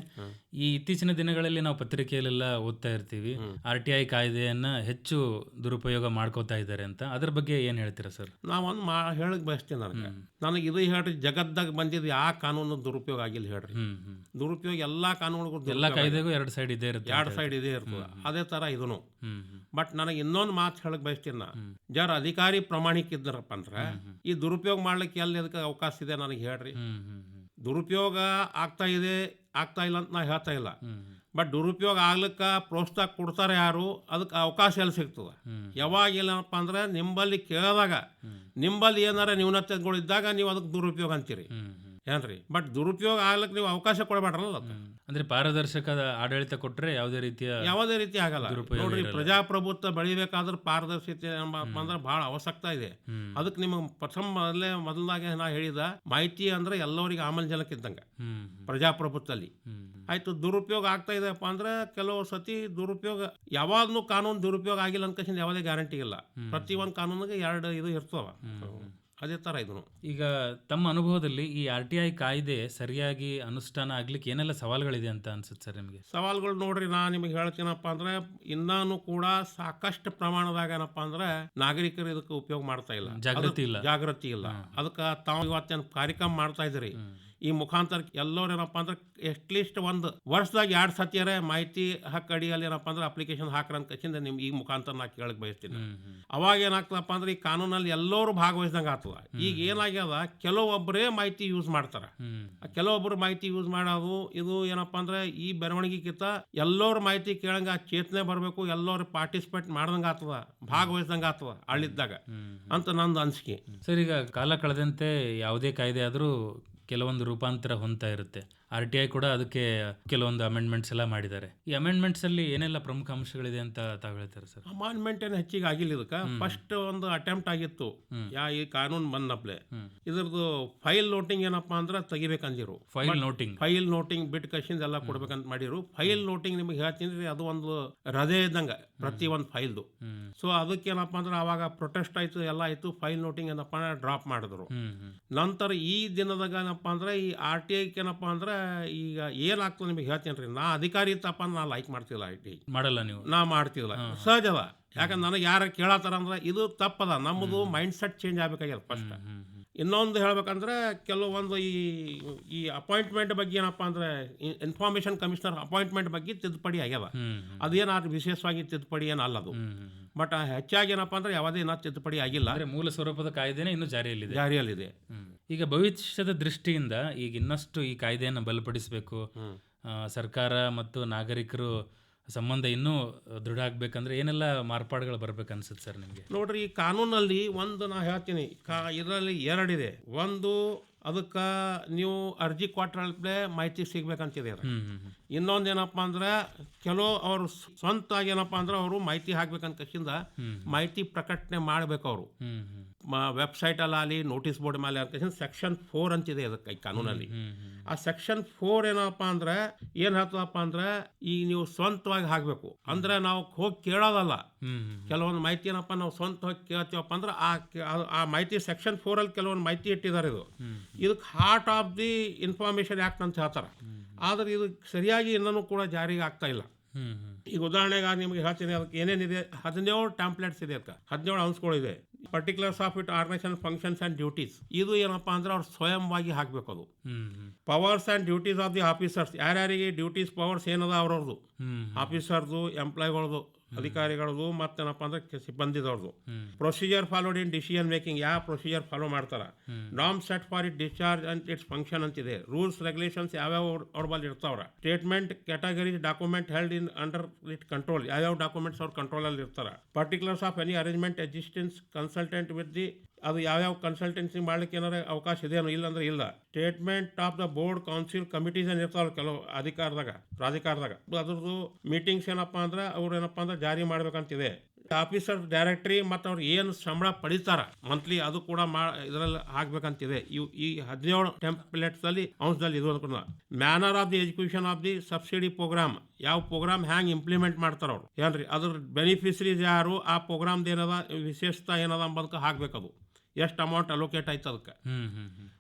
ಈ ಇತ್ತೀಚಿನ ದಿನಗಳಲ್ಲಿ ನಾವು ಪತ್ರಿಕೆಯಲ್ಲೆಲ್ಲ ಓದ್ತಾ ಇರ್ತೀವಿ. ಆರ್ ಟಿ ಐ ಕಾಯ್ದೆಯನ್ನ ಹೆಚ್ಚು ದುರುಪಯೋಗ ಮಾಡ್ಕೋತಾ ಇದ್ದಾರೆ ಅಂತ. ಅದ್ರ ಬಗ್ಗೆ ಏನ್ ಹೇಳ್ತೀರಾ ಸರ್? ನಾವೊಂದು ಮಾ ಹೇಳಕ್ ಬಯಸ್ತೀನಿ ನನಗೆ. ನನಗೆ ಇದು ಹೇಳ್ರಿ ಜಗತ್ತಾಗ ಬಂದಿದ್ದು ಯಾವ ಕಾನೂನು ದುರುಪಯೋಗ ಆಗಿಲ್ಲ ಹೇಳ್ರಿ. ದುರುಪಯೋಗ ಎಲ್ಲಾ ಕಾನೂನುಗಳು ಎಲ್ಲಾ ಕಾಯ್ದೆಗೂ ಎರಡು ಸೈಡ್ ಇದೆ ಇರುತ್ತೆ ಎರಡು ಸೈಡ್ ಇದೇ ಇರ್ತದೆ. ಅದೇ ತರ ಹ್ಮ್ ಬಟ್ ನನಗೆ ಇನ್ನೊಂದು ಮಾತು ಹೇಳಕ್ ಬಯಸ್ತೀನಿ ನಾ. ಜರ ಅಧಿಕಾರಿ ಪ್ರಾಮಾಣಿಕ ಇದ್ರಪ್ಪ ಅಂದ್ರೆ ಈ ದುರುಪಯೋಗ ಮಾಡ್ಲಿಕ್ಕೆ ಎಲ್ಲಿ ಅದಕ್ಕೆ ಅವಕಾಶ ಇದೆ ನನಗೆ ಹೇಳ್ರಿ. ದುರುಪಯೋಗ ಆಗ್ತಾ ಇದೆ ಆಗ್ತಾ ಇಲ್ಲ ಅಂತ ನಾ ಹೇಳ್ತಾ ಇಲ್ಲ. ಬಟ್ ದುರುಪಯೋಗ ಆಗ್ಲಿಕ್ಕೆ ಪ್ರೋತ್ಸಾಹ ಕೊಡ್ತಾರೆ ಯಾರು ಅದಕ್ಕೆ ಅವಕಾಶ ಎಲ್ಲಿ ಸಿಗ್ತದೆ. ಯಾವಾಗ ಏನಪ್ಪ ಅಂದ್ರೆ ನಿಂಬಲ್ಲಿ ಕೇಳಿದಾಗ ನಿಂಬಲ್ಲಿ ಏನಾರ ನ್ಯೂನತೆಗಳು ಇದ್ದಾಗ ನೀವು ಅದಕ್ಕೆ ದುರುಪಯೋಗ ಅಂತೀರಿ. ಏನ್ರಿ? ಬಟ್ ದುರುಪಯೋಗ ಆಗ್ಲಕ್ ನೀವು ಅವಕಾಶ ಕೊಡಬೇಡ್ರಲ್ಲ ಅದು. ಅಂದ್ರೆ ಪಾರದರ್ಶಕ ಆಡಳಿತ ಕೊಟ್ರೆ ಯಾವುದೇ ರೀತಿಯ ಯಾವುದೇ ರೀತಿ ಆಗಲ್ಲ. ನೋಡ್ರಿ ಪ್ರಜಾಪ್ರಭುತ್ವ ಬೆಳಿಬೇಕಾದ್ರೆ ಪಾರದರ್ಶಕತೆ ಎಂಬ- ಅಂದ್ರೆ ಬಹಳ ಅವಶ್ಯಕತೆ ಇದೆ. ಅದಕ್ಕೆ ನಿಮಗೆ ಪ್ರಥಮ ಮೊದಲೇ ಮೊದಲಾಗೆ ನಾ ಹೇಳಿದ ಮಾಹಿತಿ ಅಂದ್ರೆ ಎಲ್ಲರಿಗೆ ಆಮಂಜನಕ್ಕೆ ಇದ್ದಂಗೆ. ಹ್ಮ್ ಪ್ರಜಾಪ್ರಭುತ್ವದಲ್ಲಿ. ಆಯ್ತು ದುರುಪಯೋಗ ಆಗ್ತಾ ಇದೆಯಪ್ಪ ಅಂದ್ರೆ ಕೆಲವು ಸತಿ ದುರುಪಯೋಗ ಯಾವಾಗ್ಲೂ ಕಾನೂನು ದುರುಪಯೋಗ ಆಗಿಲ್ಲ ಅನ್ಕೇಶನ್ ಯಾವುದೇ ಗ್ಯಾರಂಟಿ ಇಲ್ಲ. ಪ್ರತಿ ಒಂದು ಕಾನೂನಿಗೆ ಎರಡು ಇದು ಇರ್ತವ ಅದೇ ಥರ ಇದ್ರು ಈಗ ತಮ್ಮ ಅನುಭವದಲ್ಲಿ ಈ ಆರ್ ಟಿ ಐ ಕಾಯ್ದೆ ಸರಿಯಾಗಿ ಅನುಷ್ಠಾನ ಆಗ್ಲಿಕ್ಕೆ ಏನೆಲ್ಲ ಸವಾಲುಗಳಿದೆ ಅಂತ ಅನ್ಸುತ್ತೆ ಸರ್ ನಿಮಗೆ? ಸವಾಲುಗಳು ನೋಡ್ರಿ ನಾ ನಿಮಗೆ ಹೇಳ್ತೀನಪ್ಪ ಅಂದ್ರೆ ಇನ್ನೂ ಕೂಡ ಸಾಕಷ್ಟು ಪ್ರಮಾಣದಾಗ ಏನಪ್ಪ ಅಂದ್ರೆ ನಾಗರಿಕರು ಇದಕ್ಕೆ ಉಪಯೋಗ ಮಾಡ್ತಾ ಇಲ್ಲ. ಜಾಗೃತಿ ಇಲ್ಲ. ಜಾಗೃತಿ ಇಲ್ಲ. ಅದಕ್ಕೆ ತಾವು ಇವತ್ತೇನು ಕಾರ್ಯಕ್ರಮ ಮಾಡ್ತಾ ಇದ್ರಿ ಈ ಮುಖಾಂತರ ಎಲ್ಲರೂ ಏನಪ್ಪ ಅಂದ್ರೆ ಅಟ್ಲೀಸ್ಟ್ ಒಂದು ವರ್ಷದಾಗ ಎರಡು ಸತಿಯರ ಮಾಹಿತಿ ಹಕ್ಕು ಅಡಿಯಲ್ಲಿ ಏನಪ್ಪ ಅಂದ್ರೆ ಅಪ್ಲಿಕೇಶನ್ ಹಾಕ್ರಂತ ಕಚಿಂದ ನಿಮ್ಗೆ ಈ ಮುಖಾಂತರ ನಾ ಕೇಳಕ್ ಬಯಸ್ತೀನಿ. ಅವಾಗ ಏನಾಗ್ತದಪ್ಪ ಅಂದ್ರೆ ಈ ಕಾನೂನಲ್ಲಿ ಎಲ್ಲರೂ ಭಾಗವಹಿಸಿದಂಗೆ ಆಗ್ತದ. ಈಗ ಏನಾಗ್ಯದ ಕೆಲವೊಬ್ಬರೇ ಮಾಹಿತಿ ಯೂಸ್ ಮಾಡ್ತಾರ. ಕೆಲವೊಬ್ಬರು ಮಾಹಿತಿ ಯೂಸ್ ಮಾಡೋದು ಇದು ಏನಪ್ಪಾ ಅಂದ್ರೆ ಈ ಬೆಳವಣಿಗೆಗಿಂತ ಎಲ್ಲರ ಮಾಹಿತಿ ಕೇಳಂಗ ಆ ಚೇತನೆ ಬರಬೇಕು ಎಲ್ಲರೂ ಪಾರ್ಟಿಸಿಪೇಟ್ ಮಾಡ್ದಂಗೆ ಆಗ್ತದ ಭಾಗವಹಿಸ್ದಂಗೆ ಆಗ್ತದ ಹಳ್ಳಿದ್ದಾಗ. ಅಂತ ನಂದು ಅನಿಸಿಕೆ. ಸರಿ ಈಗ ಕಾಲ ಕಳೆದಂತೆ ಯಾವುದೇ ಕಾಯ್ದೆ ಆದರೂ ಕೆಲವೊಂದು ರೂಪಾಂತರ ಹೊಂದ್ತಾ ಇರುತ್ತೆ. ಆರ್ ಟಿ ಐ ಕೂಡ ಅದಕ್ಕೆ ಕೆಲವೊಂದು ಅಮೆಂಡ್ಮೆಂಟ್ಸ್ ಎಲ್ಲ ಮಾಡಿದ್ದಾರೆ. ಈ ಅಮೆಂಡ್ಮೆಂಟ್ಸ್ ಅಲ್ಲಿ ಏನೆಲ್ಲ ಪ್ರಮುಖ ಅಂಶಗಳಿದೆ ಅಂತ ತಾವು ಹೇಳ್ತಾರೆ ಸರ್? ಅಮೆಂಡ್ಮೆಂಟ್ ಏನು ಹೆಚ್ಚಿಗೆ ಆಗಿಲ್ಲ ಇದಕ್ಕೆ. ಫಸ್ಟ್ ಒಂದು ಅಟೆಂಪ್ಟ್ ಆಗಿತ್ತು. ಯಾ ಈ ಕಾನೂನು ಬಂದಪ್ಲೆ. ಇದರದು ಇದ್ರದ್ದು ಫೈಲ್ ನೋಟಿಂಗ್ ಏನಪ್ಪಾ ಅಂದ್ರೆ ತೆಗಿಬೇಕಂದಿರು. ಫೈಲ್ ನೋಟಿಂಗ್ ಫೈಲ್ ನೋಟಿಂಗ್ ಬಿಟ್ ಕಶಿಂದ ಎಲ್ಲ ಕೊಡ್ಬೇಕಂತ ಮಾಡಿರು. ಫೈಲ್ ನೋಟಿಂಗ್ ನಿಮಗೆ ಹೇಳ್ತೀನಿ ಅದು ಒಂದು ಹೃದಯ ಇದ್ದಂಗೆ ಪ್ರತಿ ಒಂದು ಫೈಲ್ದು ಸೊ ಅದಕ್ಕೆ ಅದಕ್ಕೇನಪ್ಪ ಅಂದ್ರೆ ಅವಾಗ ಪ್ರೊಟೆಸ್ಟ್ ಆಯ್ತು ಎಲ್ಲ ಆಯ್ತು. ಫೈಲ್ ನೋಟಿಂಗ್ ಏನಪ್ಪಾ ಡ್ರಾಪ್ ಮಾಡಿದ್ರು. ನಂತರ ಈ ದಿನದಾಗ ಏನಪ್ಪಾ ಅಂದ್ರೆ ಈ ಆರ್ ಟಿ ಐ ಏನಪ್ಪಾ ಅಂದ್ರೆ ಈಗ ಏನಾಗ್ತದೆ ನಿಮಗೆ ಹೇಳ್ತೇನೆ ರೀ ನಾ ಅಧಿಕಾರಿ ಇತ್ತಪ್ಪ ನಾ ಲೈಕ್ ಮಾಡ್ತಿಲ್ಲ ಐ ಟಿ ಮಾಡಲ್ಲ ನೀವು. ನಾ ಮಾಡ್ತಿಲ್ಲ. ಸಹಜ ಅದ ಯಾಕಂದ್ರೆ ನನಗೆ ಯಾರು ಕೇಳತ್ತಾರ ಅಂದ್ರೆ ಇದು ತಪ್ಪದ. ನಮ್ಮದು ಮೈಂಡ್ ಸೆಟ್ ಚೇಂಜ್ ಆಗ್ಬೇಕಾಗ್ಯದ ಫಸ್ಟ್ ಇನ್ನೊಂದು ಹೇಳ್ಬೇಕಂದ್ರೆ ಕೆಲವೊಂದು ಈ ಈ ಅಪಾಯಿಂಟ್ಮೆಂಟ್ ಬಗ್ಗೆ ಏನಪ್ಪ ಅಂದ್ರೆ ಇನ್ಫಾರ್ಮೇಶನ್ ಕಮಿಷನರ್ ಅಪಾಯಿಂಟ್ಮೆಂಟ್ ಬಗ್ಗೆ ತಿದ್ದುಪಡಿ ಆಗ್ಯದ. ಅದೇನಾದ್ರು ವಿಶೇಷವಾಗಿ ತಿದ್ದುಪಡಿ ಏನಲ್ಲ ಅದು ಬಟ್ ಹೆಚ್ಚಾಗಿ ಏನಪ್ಪ ಅಂದ್ರೆ ಯಾವುದೇ ಏನಾದ್ರು ತಿದ್ದುಪಡಿ ಆಗಿಲ್ಲ. ಮೂಲ ಸ್ವರೂಪದ ಕಾಯ್ದೆನೇ ಇನ್ನೂ ಜಾರಿಯಲ್ಲಿದೆ. ಜಾರಿಯಲ್ಲಿದೆ. ಈಗ ಭವಿಷ್ಯದ ದೃಷ್ಟಿಯಿಂದ ಈಗ ಇನ್ನಷ್ಟು ಈ ಕಾಯ್ದೆಯನ್ನು ಬಲಪಡಿಸಬೇಕು. ಸರ್ಕಾರ ಮತ್ತು ನಾಗರಿಕರು ಸಂಬಂಧ ಇನ್ನೂ ದೃಢ ಆಗ್ಬೇಕಂದ್ರೆ ಏನೆಲ್ಲ ಮಾರ್ಪಾಡುಗಳು ಬರ್ಬೇಕು ಅನ್ಸುತ್ತೆ ಸರ್ ನಿಮಗೆ? ನೋಡ್ರಿ ಈ ಕಾನೂನಲ್ಲಿ ಒಂದು ನಾ ಹೇಳ್ತೀನಿ ಕಾ ಇದರಲ್ಲಿ ಎರಡಿದೆ. ಒಂದು ಅದಕ್ಕೆ ನೀವು ಅರ್ಜಿ ಕೊಟ್ಟರೆ ಮಾಹಿತಿ ಸಿಗ್ಬೇಕಂತಿದೆ. ಇನ್ನೊಂದು ಏನಪ್ಪ ಅಂದ್ರೆ ಕೆಲವು ಅವರು ಸ್ವಂತ ಏನಪ್ಪಾ ಅಂದ್ರೆ ಅವರು ಮಾಹಿತಿ ಹಾಕ್ಬೇಕಂತ ಕಷ್ಟಿಂದ ಮಾಹಿತಿ ಪ್ರಕಟಣೆ ಮಾಡಬೇಕು ಅವರು. ಹ್ಮ್ ವೆಬ್ಸೈಟಲ್ಲಿ ವೆಬ್ಸೈಟ್ ಅಲ್ಲಿ ನೋಟಿಸ್ ಬೋರ್ಡ್ ಮೇಲೆ ಅಂತ ಸೆಕ್ಷನ್ ಫೋರ್ ಅಂತಿದೆ ಅದಕ್ಕೆ ಈ ಕಾನೂನಲ್ಲಿ. ಆ ಸೆಕ್ಷನ್ ಫೋರ್ ಏನಪ್ಪ ಅಂದ್ರೆ ಏನ್ ಹೇಳ್ತದಪ್ಪ ಅಂದ್ರೆ ಈಗ ನೀವು ಸ್ವಂತವಾಗಿ ಹಾಕ್ಬೇಕು. ಅಂದ್ರೆ ನಾವು ಹೋಗಿ ಕೇಳೋದಲ್ಲ. ಕೆಲವೊಂದು ಮಾಹಿತಿ ಏನಪ್ಪ ನಾವು ಸ್ವಂತ ಹೋಗಿ ಕೇಳ್ತೀವಪ್ಪ ಅಂದ್ರೆ ಆ ಆ- ಮಾಹಿತಿ ಸೆಕ್ಷನ್ ಫೋರಲ್ಲಿ ಕೆಲವೊಂದು ಮಾಹಿತಿ ಇಟ್ಟಿದ್ದಾರೆ ಇದು. ಇದಕ್ಕೆ heart of the information act ಅಂತ ಹೇಳ್ತಾರೆ. ಆದ್ರೆ ಇದು ಸರಿಯಾಗಿ ಇನ್ನೂ ಕೂಡ ಜಾರಿಗೆ ಆಗ್ತಾ ಇಲ್ಲ. ಈಗ ಉದಾಹರಣೆಗೆ ನಿಮಗೆ ಹೇಳ್ತೀನಿ ಅದಕ್ಕೆ ಏನೇನಿದೆ ಹದಿನೇಳು ಟ್ಯಾಂಪ್ಲೆಟ್ಸ್ ಇದೆ ಅದಕ್ಕೆ. ಹದಿನೇಳು ಅಂಶಗಳಿದೆ. Particulars of it organisation functions and duties ಇದು ಏನಪ್ಪ ಅಂದ್ರೆ ಅವ್ರು ಸ್ವಯಂವಾಗಿ ಹಾಕಬೇಕು ಅದು powers and duties of the officers ಯಾರ್ಯಾರಿಗೆ ಡ್ಯೂಟೀಸ್ ಪವರ್ಸ್ ಏನದ ಅವ್ರವ್ರದ್ದು ಆಫೀಸರ್ದು ಎಂಪ್ಲಾಯ್ಗಳದು ಅಧಿಕಾರಿಗಳದು ಮತ್ತೇನಪ್ಪ ಅಂದ್ರೆ ಸಿಬ್ಬಂದಿದವ್ರದು. Procedure followed in decision making ಯಾವ ಪ್ರೊಸೀಜರ್ ಫಾಲೋ ಮಾಡ್ತಾರ? ನಾಮ್ set for it discharge and its function ಅಂತಿದೆ ರೂಲ್ಸ್ ರೆಗ್ಯುಲೇಷನ್ಸ್ ಯಾವ್ಯಾವ ಅವ್ರ ಬಲ್ಲಿ ಇರ್ತಾವ್ರ? Statement category document held in under it control ಯಾವ್ಯಾವ ಡಾಕ್ಯುಮೆಂಟ್ಸ್ ಅವ್ರ ಕಂಟ್ರೋಲಲ್ಲಿ ಇರ್ತಾರ particulars of any arrangement existence consultant with the ಅದು ಯಾವ್ಯಾವ ಕನ್ಸಲ್ಟೆನ್ಸಿ ಮಾಡ್ಲಿಕ್ಕೆ ಏನಾರ ಅವಕಾಶ ಇದೆಯೋ ಇಲ್ಲ ಅಂದ್ರೆ ಇಲ್ಲ. Statement of the board council committees ಏನು ಇರ್ತಾವಲ್ಲ ಕೆಲವು ಅಧಿಕಾರದಾಗ, ಪ್ರಾಧಿಕಾರದಾಗ. ಅದ್ರದ್ದು ಮೀಟಿಂಗ್ಸ್ ಏನಪ್ಪಾ ಅಂದ್ರೆ ಅವ್ರು ಏನಪ್ಪಾ ಅಂದ್ರೆ ಜಾರಿ ಮಾಡ್ಬೇಕಂತಿದೆ. ಆಫೀಸರ್ ಡೈರೆಕ್ಟ್ರಿ ಮತ್ತು ಅವ್ರು ಏನು ಸಂಬಳ ಪಡಿತಾರ ಮಂತ್ಲಿ ಅದು ಕೂಡ ಮಾ ಇದರಲ್ಲಿ ಹಾಕ್ಬೇಕಂತಿದೆ ಇವು ಈ ಹದಿನೇಳು ಟೆಂಪ್ಲೆಟ್ಸ್ ಅಲ್ಲಿ, ಅಂಶದಲ್ಲಿ ಇದು ಅನ್ಕೊಂಡ manner of the education of the subsidy programme ಯಾವ ಪ್ರೋಗ್ರಾಮ್ ಹ್ಯಾಂಗ್ ಇಂಪ್ಲಿಮೆಂಟ್ ಮಾಡ್ತಾರ ಅವ್ರು. ಏನ್ರಿ? ಅದ್ರ ಬೆನಿಫಿಷರೀಸ್ ಯಾರು? ಆ ಪ್ರೋಗ್ರಾಮ್ದು ಏನದ ವಿಶೇಷತಾ ಏನದ ಅಂಬದಕ್ಕೆ ಹಾಕ್ಬೇಕದು. ಎಷ್ಟು ಅಮೌಂಟ್ ಅಲೋಕೇಟ್ ಆಯ್ತು ಅದಕ್ಕೆ.